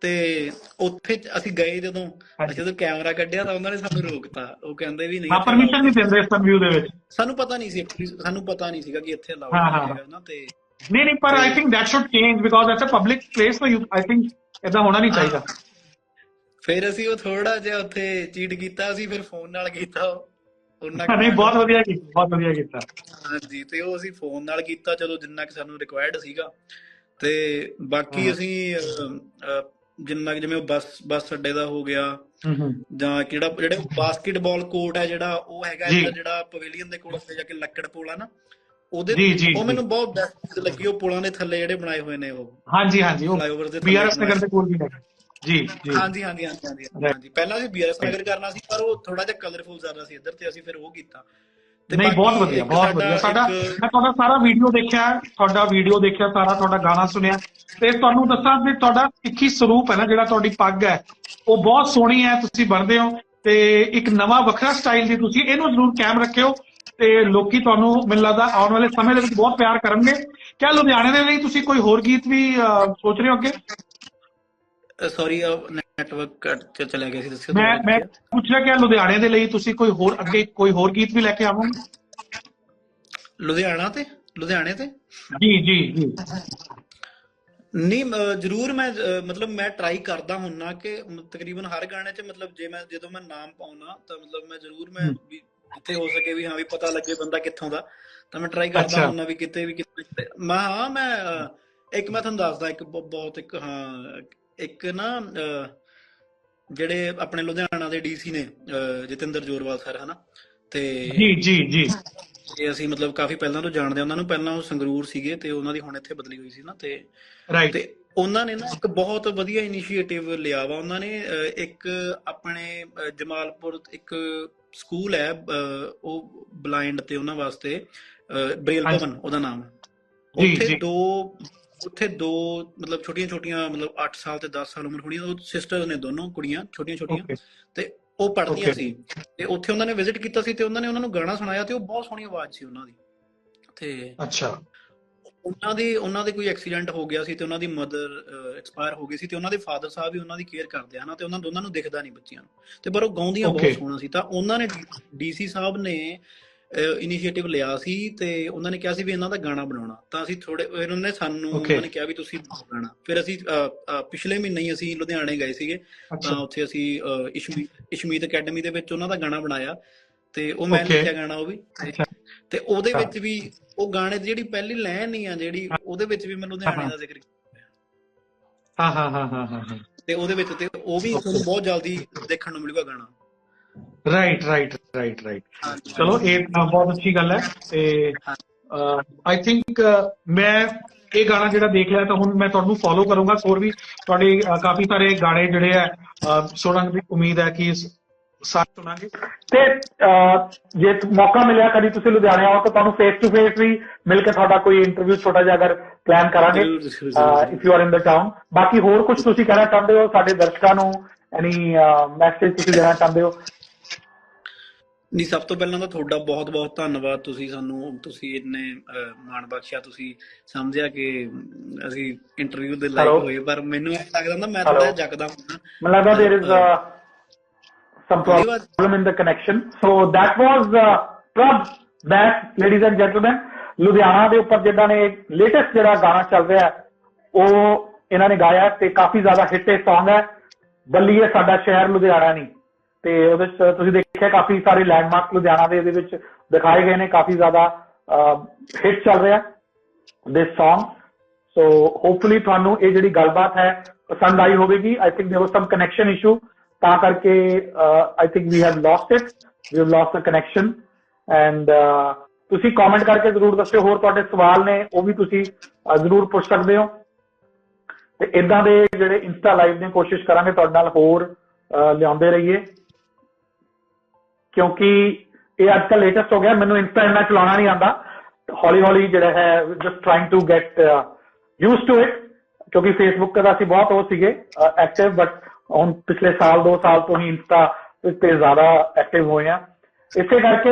ਤੇ ਉੱਥੇ ਅਸੀਂ ਗਏ ਜਦੋਂ। ਜਦੋਂ ਕੈਮਰਾ ਕੱਢਿਆ ਤਾਂ ਉਹਨਾਂ ਨੇ ਸਾਨੂੰ ਰੋਕਤਾ ਉਹ ਕਹਿੰਦੇ ਵੀ ਨਹੀਂ ਹਾਂ ਪਰਮਿਸ਼ਨ ਨਹੀਂ ਦਿੰਦੇ ਇਸ ਵਿਊ ਦੇ ਵਿੱਚ ਸਾਨੂੰ ਪਤਾ ਨਹੀਂ ਸੀ ਸਾਨੂੰ ਪਤਾ ਨਹੀਂ ਸੀਗਾ ਕਿ ਇੱਥੇ ਅਲਾਉਡ। ਹੈਗਾ ਨਾ ਤੇ ਨਹੀਂ ਨਹੀਂ ਪਰ I think that should change because it's a public place so you I think ਇਦਾਂ ਹੋਣਾ ਨਹੀਂ ਚਾਹੀਦਾ ਫਿਰ ਅਸੀਂ ਉਹ ਥੋੜਾ ਜਿਹਾ ਉੱਥੇ ਚੀਟ ਕੀਤਾ ਅਸੀਂ ਫਿਰ ਫੋਨ ਨਾਲ ਕੀਤਾ ਉਹਨਾਂ ਨਹੀਂ ਬਹੁਤ ਵਧੀਆ ਕੀਤਾ ਬਹੁਤ ਵਧੀਆ ਕੀਤਾ। ਹਾਂਜੀ ਤੇ ਉਹ ਅਸੀਂ ਫੋਨ ਨਾਲ ਕੀਤਾ ਚਲੋ ਜਿੰਨਾ ਕਿ ਸਾਨੂੰ ਰਿਕੁਆਇਰਡ ਸੀਗਾ। ਤੇ ਬਾਕੀ। ਅਸੀਂ ਜਿੰਨਾ ਕਿ ਜਿਵੇਂ ਉਹ ਬੱਸ ਬੱਸ ਅੱਡੇ ਦਾ ਹੋ ਗਿਆ ਜਾਂ ਕਿਹੜਾ ਜਿਹੜੇ ਬਾਸਕਟਬਾਲ ਕੋਰਟ ਹੈ ਜਿਹੜਾ ਉਹ ਹੈਗਾ ਜਿਹੜਾ ਪਵੇਲੀਅਨ ਦੇ ਕੋਲ ਉੱਤੇ ਜਾ ਕੇ ਲੱਕੜ ਪੁਲ ਨਾ ਉਹਦੇ ਉਹ। ਮੈਨੂੰ ਬਹੁਤ ਬੈਸਟ ਲੱਗੀ ਉਹ ਪੁਲਾਂ ਦੇ ਥੱਲੇ ਜਿਹੜੇ ਬਣਾਏ ਹੋਏ ਨੇ ਉਹ। ਹਾਂਜੀ ਹਾਂਜੀ ਉਹ ਬੀਆਰਐਸ। ਨਗਰ ਦੇ ਕੋਲ ਵੀ ਹੈ ਜੀ ਜੀ। ਹਾਂਜੀ ਹਾਂਜੀ ਹਾਂਜੀ ਹਾਂਜੀ ਪਹਿਲਾਂ ਅਸੀਂ ਬੀਆਰਐਸ ਨਗਰ ਕਰਨਾ ਸੀ ਪਰ ਉਹ ਥੋੜਾ ਜਿਹਾ ਕਲਰਫੁਲ ਜ਼ਿਆਦਾ ਸੀ। ਇੱਧਰ ਤੇ ਅਸੀਂ ਫਿਰ ਉਹ ਕੀਤਾ। ਨਹੀਂ ਬਹੁਤ ਵਧੀਆ ਬਹੁਤ ਵਧੀਆ। ਸਾਡਾ ਮੈਂ ਤੁਹਾਡਾ ਸਾਰਾ ਵੀਡੀਓ ਦੇਖਿਆ ਤੁਹਾਡਾ ਵੀਡੀਓ ਦੇਖਿਆ ਸਾਰਾ ਤੁਹਾਡਾ ਗਾਣਾ ਸੁਣਿਆ। ਤੇ ਤੁਹਾਨੂੰ ਦੱਸਾਂ ਕਿ ਤੁਹਾਡਾ ਸਿੱਖੀ ਸਰੂਪ ਹੈ ਨਾ ਜਿਹੜਾ ਤੁਹਾਡੀ ਪੱਗ ਹੈ। ਉਹ ਬਹੁਤ ਸੋਹਣੀ ਹੈ ਤੁਸੀਂ ਬਣਦੇ ਹੋ। ਤੇ ਇੱਕ ਨਵਾਂ ਵੱਖਰਾ ਸਟਾਈਲ ਦੀ ਤੁਸੀਂ ਇਹਨੂੰ ਜ਼ਰੂਰ ਕਾਇਮ ਰੱਖਿਓ। ਤੇ ਲੋਕੀ ਤੁਹਾਨੂੰ ਮੈਨੂੰ ਲੱਗਦਾ ਆਉਣ ਵਾਲੇ ਸਮੇਂ ਦੇ ਵਿੱਚ ਬਹੁਤ ਪਿਆਰ ਕਰਨਗੇ। ਕਿਆ ਲੁਧਿਆਣੇ ਦੇ ਲਈ ਤੁਸੀਂ ਕੋਈ ਹੋਰ ਗੀਤ ਵੀ ਸੋਚ ਰਹੇ ਹੋ ਅੱਗੇ? ਸੌਰੀ ਨੈਟਵਰਕ ਚ ਚਲਾ ਗਿਆ ਸੀ ਦੱਸਿਓ ਮੈਂ ਮੈਂ। ਪੁੱਛ ਰਿਹਾ ਕਿ ਲੁਧਿਆਣੇ ਦੇ ਲਈ ਤੁਸੀਂ ਕੋਈ ਹੋਰ ਅੱਗੇ ਕੋਈ ਹੋਰ ਗੀਤ ਵੀ ਲੈ ਕੇ ਆਵੋਗੇ ਲੁਧਿਆਣਾ ਤੇ ਲੁਧਿਆਣੇ ਤੇ ਜੀ ਜੀ ਜੀ ਨਹੀਂ ਜ਼ਰੂਰ ਮੈਂ ਮਤਲਬ ਮੈਂ ਟਰਾਈ ਕਰਦਾ ਹੁੰਨਾ ਕਿ ਤਕਰੀਬਨ ਹਰ ਗਾਣੇ 'ਚ ਮਤਲਬ ਜੇ ਮੈਂ ਜਦੋਂ ਮੈਂ ਨਾਮ ਪਾਉਣਾ ਤਾਂ ਮਤਲਬ ਮੈਂ ਜ਼ਰੂਰ ਮੈਂ। ਵੀ ਜਿੱਥੇ ਹੋ ਸਕੇ ਵੀ ਹਾਂ ਵੀ ਪਤਾ ਲੱਗੇ ਬੰਦਾ ਕਿੱਥੋਂ ਦਾ ਤਾਂ ਮੈਂ ਟਰਾਈ ਕਰਦਾ। ਹੁੰਨਾ ਵੀ ਕਿਤੇ ਵੀ ਕਿਤੇ ਮੈਂ ਹਾਂ ਮੈਂ ਇੱਕ ਮੈਂ ਤੁਹਾਨੂੰ ਦੱਸਦਾ ਇੱਕ ਬਹੁਤ ਇੱਕ ਹਾਂ ਇੱਕ ਨਾ ਜਿਹੜੇ ਆਪਣੇ ਲੁਧਿਆਣਾ ਦੇ ਡੀਸੀ ਨੇ ਜਤਿੰਦਰ ਜੋਰਵਾਲ ਸਰ ਹਨਾ? ਤੇ ਜੀ ਜੀ ਜੀ। ਇਹ ਅਸੀਂ ਮਤਲਬ ਕਾਫੀ ਪਹਿਲਾਂ ਤੋਂ ਜਾਣਦੇ ਉਹਨਾਂ ਨੂੰ ਪਹਿਲਾਂ ਉਹ ਸੰਗਰੂਰ ਸੀਗੇ ਤੇ ਉਹਨਾਂ ਦੀ ਹੁਣ ਇੱਥੇ ਬਦਲੀ ਹੋਈ ਸੀ ਨਾ ਤੇ ਰਾਈਟ ਤੇ ਉਹਨਾਂ ਨੇ ਨਾ ਇੱਕ ਬਹੁਤ ਵਧੀਆ ਇਨੀਸ਼ੀਏਟਿਵ ਲਿਆ ਵਾ। ਉਹਨਾਂ ਨੇ ਇੱਕ ਆਪਣੇ ਜਮਾਲਪੁਰ ਇੱਕ ਸਕੂਲ ਹੈ ਉਹ ਬਲਾਈਂਡ ਤੇ ਉਹਨਾਂ ਵਾਸਤੇ ਬ੍ਰੇਲ। ਭਵਨ ਉਹਦਾ ਨਾਮ। ਜੀ, ਜੀ। ਉੱਥੇ ਦੋ ਉੱਥੇ ਦੋ ਮਤਲਬ ਛੋਟੀਆਂ ਛੋਟੀਆਂ ਮਤਲਬ 8 ਸਾਲ ਤੇ 10 ਸਾਲ ਉਮਰ ਹੋਣੀਆਂ ਉਹ ਸਿਸਟਰਸ ਨੇ ਦੋਨੋਂ ਕੁੜੀਆਂ ਛੋਟੀਆਂ ਛੋਟੀਆਂ ਓਕੇ ਤੇ ਉਹ ਪੜ੍ਹਦੀਆਂ. ਸੀ। ਤੇ ਉੱਥੇ ਉਹਨਾਂ ਨੇ ਵਿਜ਼ਿਟ ਕੀਤਾ ਸੀ ਤੇ ਉਹਨਾਂ ਨੇ ਉਹਨਾਂ ਨੂੰ ਗਾਣਾ ਸੁਣਾਇਆ ਤੇ ਉਹ ਬਹੁਤ ਸੋਹਣੀ ਆਵਾਜ਼ ਸੀ ਉਹਨਾਂ ਦੀ। ਤੇ ਅੱਛਾ। ਉਹਨਾਂ ਦੀ ਉਹਨਾਂ ਦੇ ਕੋਈ ਐਕਸੀਡੈਂਟ ਹੋ ਗਿਆ ਸੀ ਤੇ ਉਹਨਾਂ ਦੀ ਮਦਰ ਐਕਸਪਾਇਰ ਹੋ ਗਈ ਸੀ ਤੇ ਉਹਨਾਂ ਦੇ ਫਾਦਰ ਸਾਹਿਬ ਵੀ ਉਹਨਾਂ ਦੀ ਕੇਅਰ ਕਰਦੇ ਆ ਨਾ ਤੇ ਉਹਨਾਂ ਦੋਨਾਂ ਨੂੰ ਦਿਖਦਾ ਨਹੀਂ ਬੱਚਿਆਂ ਨੂੰ। ਤੇ ਪਰ ਉਹ ਗਾਉਂਦੀਆਂ ਬਹੁਤ. ਸੋਹਣਾ ਸੀ। ਤਾਂ ਉਹਨਾਂ ਨੇ ਡੀਸੀ ਸਾਹਿਬ ਨੇ ਇਨੀਸ਼ੀਏਟਿਵ ਲਿਆ ਸੀ ਤੇ ਉਹਨਾਂ ਨੇ ਕਿਹਾ ਸੀ ਵੀ ਇਹਨਾਂ ਦਾ ਗਾਣਾ ਬਣਾਉਣਾ। ਤਾਂ ਅਸੀਂ ਥੋੜੇ ਉਹਨਾਂ ਨੇ ਸਾਨੂੰ. ਉਹਨਾਂ ਨੇ ਕਿਹਾ ਵੀ ਤੁਸੀਂ ਗਾਣਾ ਫਿਰ ਅਸੀਂ ਪਿਛਲੇ ਮਹੀਨੇ ਹੀ ਅਸੀਂ ਲੁਧਿਆਣੇ ਗਏ ਸੀਗੇ। ਤਾਂ ਉੱਥੇ ਅਸੀਂ ਇਸ਼ਮੀਤ ਅਕੈਡਮੀ ਦੇ ਵਿੱਚ ਉਹਨਾਂ ਦਾ ਗਾਣਾ ਬਣਾਇਆ। ਤੇ ਉਹ ਮੈਂ. ਲਿਖਿਆ ਗਾਣਾ ਉਹ ਵੀ। ਤੇ ਉਹਦੇ ਹਾਂ। ਵਿੱਚ ਵੀ ਉਹ ਗਾਣੇ ਦੀ ਜਿਹੜੀ ਪਹਿਲੀ ਲਾਈਨ ਨਹੀਂ ਆ ਜਿਹੜੀ ਉਹਦੇ ਵਿੱਚ ਵੀ ਮੈਂ ਲੁਧਿਆਣੇ ਦਾ ਜ਼ਿਕਰ ਕੀਤਾ। ਹਾਂ ਹਾਂ ਹਾਂ ਹਾਂ ਹਾਂ ਤੇ ਉਹਦੇ ਵਿੱਚ ਤੇ ਉਹ ਵੀ ਤੁਹਾਨੂੰ ਬਹੁਤ ਜਲਦੀ ਦੇਖਣ ਨੂੰ ਮਿਲੂਗਾ ਗਾਣਾ। ਰਾਈਟ ਰਾਈਟ ਰਾਈਟ ਰਾਈਟ ਚਲੋ ਇਹ ਤਾਂ ਬਹੁਤ ਅੱਛੀ ਗੱਲ ਹੈ ਤੇ ਆਈ ਥਿੰਕ ਮੈਂ ਇਹ ਗਾਣਾ ਜਿਹੜਾ ਦੇਖ ਲਿਆ ਤਾਂ ਹੁਣ ਮੈਂ ਤੁਹਾਨੂੰ ਫੋਲੋ ਕਰੂੰਗਾ। ਹੋਰ ਵੀ ਤੁਹਾਡੇ ਕਾਫੀ ਸਾਰੇ ਗਾਣੇ ਜਿਹੜੇ ਆ ਸੁਣਨ ਦੀ ਉਮੀਦ ਹੈ ਕਿ ਸ- ਸਾਰੇ ਸੁਣਾਂਗੇ। ਤੇ ਜੇ ਮੌਕਾ ਮਿਲਿਆ ਕਦੀ ਤੁਸੀਂ ਲੁਧਿਆਣੇ ਆਓ ਤਾਂ ਤੁਹਾਨੂੰ ਫੇਸ ਟੂ ਫੇਸ ਵੀ ਮਿਲ ਕੇ ਤੁਹਾਡਾ ਕੋਈ ਇੰਟਰਵਿਊ ਛੋਟਾ ਜਿਹਾ ਅਗਰ ਪਲਾਨ ਕਰਾਂਗੇ। If you are in the town ਬਾਕੀ ਹੋਰ ਕੁਝ ਤੁਸੀਂ ਕਹਿਣਾ ਚਾਹੁੰਦੇ ਹੋ ਸਾਡੇ ਦਰਸ਼ਕਾਂ ਨੂੰ ਐਨੀ ਮੈਸੇਜ ਤੁਸੀਂ ਦੇਣਾ ਚਾਹੁੰਦੇ ਹੋ ਨਹੀਂ ਸਭ ਤੋਂ ਪਹਿਲਾਂ ਤਾਂ ਤੁਹਾਡਾ ਬਹੁਤ ਬਹੁਤ ਧੰਨਵਾਦ ਤੁਸੀਂ ਸਾਨੂੰ ਤੁਸੀਂ ਇੰਨੇ ਮਾਣ ਬਖਸ਼ਿਆ ਤੁਸੀਂ ਸਮਝਿਆ ਕਿ ਅਸੀਂ ਇੰਟਰਵਿਊ ਦੇ ਲਾਇਕ? ਹੋਏ ਪਰ ਮੈਨੂੰ ਇਹ ਲੱਗਦਾ ਨਾ ਮੈਂ? ਥੋੜਾ ਜੱਕਦਾ ਹੁੰਦਾ ਮੈਨੂੰ ਲੱਗਦਾ is uh, some problem in the connection so that was uh, Prab Bass ladies and gentlemen Ludhiana ਦੇ ਉੱਪਰ ਜਿੱਦਾਂ ਨੇ ਲੇਟੈਸਟ ਜਿਹੜਾ ਗਾਣਾ ਚੱਲ ਰਿਹਾ ਉਹ ਇਹਨਾਂ ਨੇ ਗਾਇਆ ਤੇ ਕਾਫੀ ਜ਼ਿਆਦਾ ਹਿੱਟ ਇਹ Song ਹੈ ਬੱਲੀਏ ਸਾਡਾ ਸ਼ਹਿਰ ਲੁਧਿਆਣਾ ਨਹੀਂ ਤੇ ਉਹਦੇ ਚ ਤੁਸੀਂ ਦੇਖਿਆ ਕਾਫੀ ਸਾਰੇ ਲੈਂਡਮਾਰਕ ਲੁਧਿਆਣਾ ਦੇ ਇਹਦੇ ਵਿੱਚ ਦਿਖਾਏ ਗਏ ਨੇ ਕਾਫੀ ਜ਼ਿਆਦਾ ਹਿੱਟ ਚੱਲ ਰਿਹਾ ਦਿਸ Song ਸੋ ਹੋਪਫੁਲੀ ਤੁਹਾਨੂੰ ਇਹ ਜਿਹੜੀ ਗੱਲਬਾਤ ਹੈ ਪਸੰਦ ਆਈ ਹੋਵੇਗੀ I think there was some connection issue ਤਾਂ ਕਰਕੇ I think we have lost it we have lost the connection and ਤੁਸੀਂ ਕਮੈਂਟ ਕਰਕੇ ਜ਼ਰੂਰ ਦੱਸਿਓ ਹੋਰ ਤੁਹਾਡੇ ਸਵਾਲ ਨੇ ਉਹ ਵੀ ਤੁਸੀਂ ਅਹ, ਜ਼ਰੂਰ ਪੁੱਛ ਸਕਦੇ ਹੋ ਤੇ ਇਦਾਂ ਦੇ ਜਿਹੜੇ ਇੰਸਟਾ ਲਾਈਵ ਨੇ ਕੋਸ਼ਿਸ਼ ਕਰਾਂਗੇ ਤੁਹਾਡੇ ਨਾਲ ਹੋਰ ਅਹ, ਲਿਆਉਂਦੇ ਰਹੀਏ ਕਿਉਂਕਿ ਇਹ ਅੱਜ ਕੱਲ ਲੇਟੈਸਟ ਹੋ ਗਿਆ, ਮੈਨੂੰ ਇੰਸਟਾ ਇੰਨਾ ਚਲਾਉਣਾ ਨਹੀਂ ਆਉਂਦਾ। ਹੌਲੀ ਹੌਲੀ ਜਿਹੜਾ ਹੈ just trying to get used to it ਕਿਉਂਕਿ ਫੇਸਬੁੱਕ ਤੇ ਅਸੀਂ ਬਹੁਤ ਉਹ ਸੀਗੇ ਐਕਟਿਵ ਬਟ ਹੁਣ ਪਿਛਲੇ ਸਾਲ 2 ਸਾਲ ਤੋਂ ਹੀ ਇੰਸਟਾ ਤੇ ਜ਼ਿਆਦਾ ਐਕਟਿਵ ਹੋਏ ਆ। ਇਸੇ ਕਰਕੇ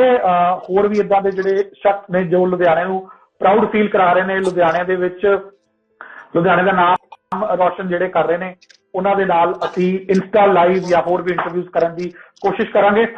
ਹੋਰ ਵੀ ਇਦਾਂ ਦੇ ਜਿਹੜੇ ਸ਼ਖਸ ਨੇ ਜੋ ਲੁਧਿਆਣੇ ਨੂੰ ਪ੍ਰਾਊਡ ਫੀਲ ਕਰਾ ਰਹੇ ਨੇ ਲੁਧਿਆਣੇ ਦੇ ਵਿੱਚ, ਲੁਧਿਆਣੇ ਦਾ ਨਾਮ ਰੋਸ਼ਨ ਜਿਹੜੇ ਕਰ ਰਹੇ ਨੇ, ਉਹਨਾਂ ਦੇ ਨਾਲ ਅਸੀਂ ਇੰਸਟਾ ਲਾਈਵ ਜਾਂ ਹੋਰ ਵੀ ਇੰਟਰਵਿਊਜ਼ ਕਰਨ ਦੀ ਕੋਸ਼ਿਸ਼ ਕਰਾਂਗੇ।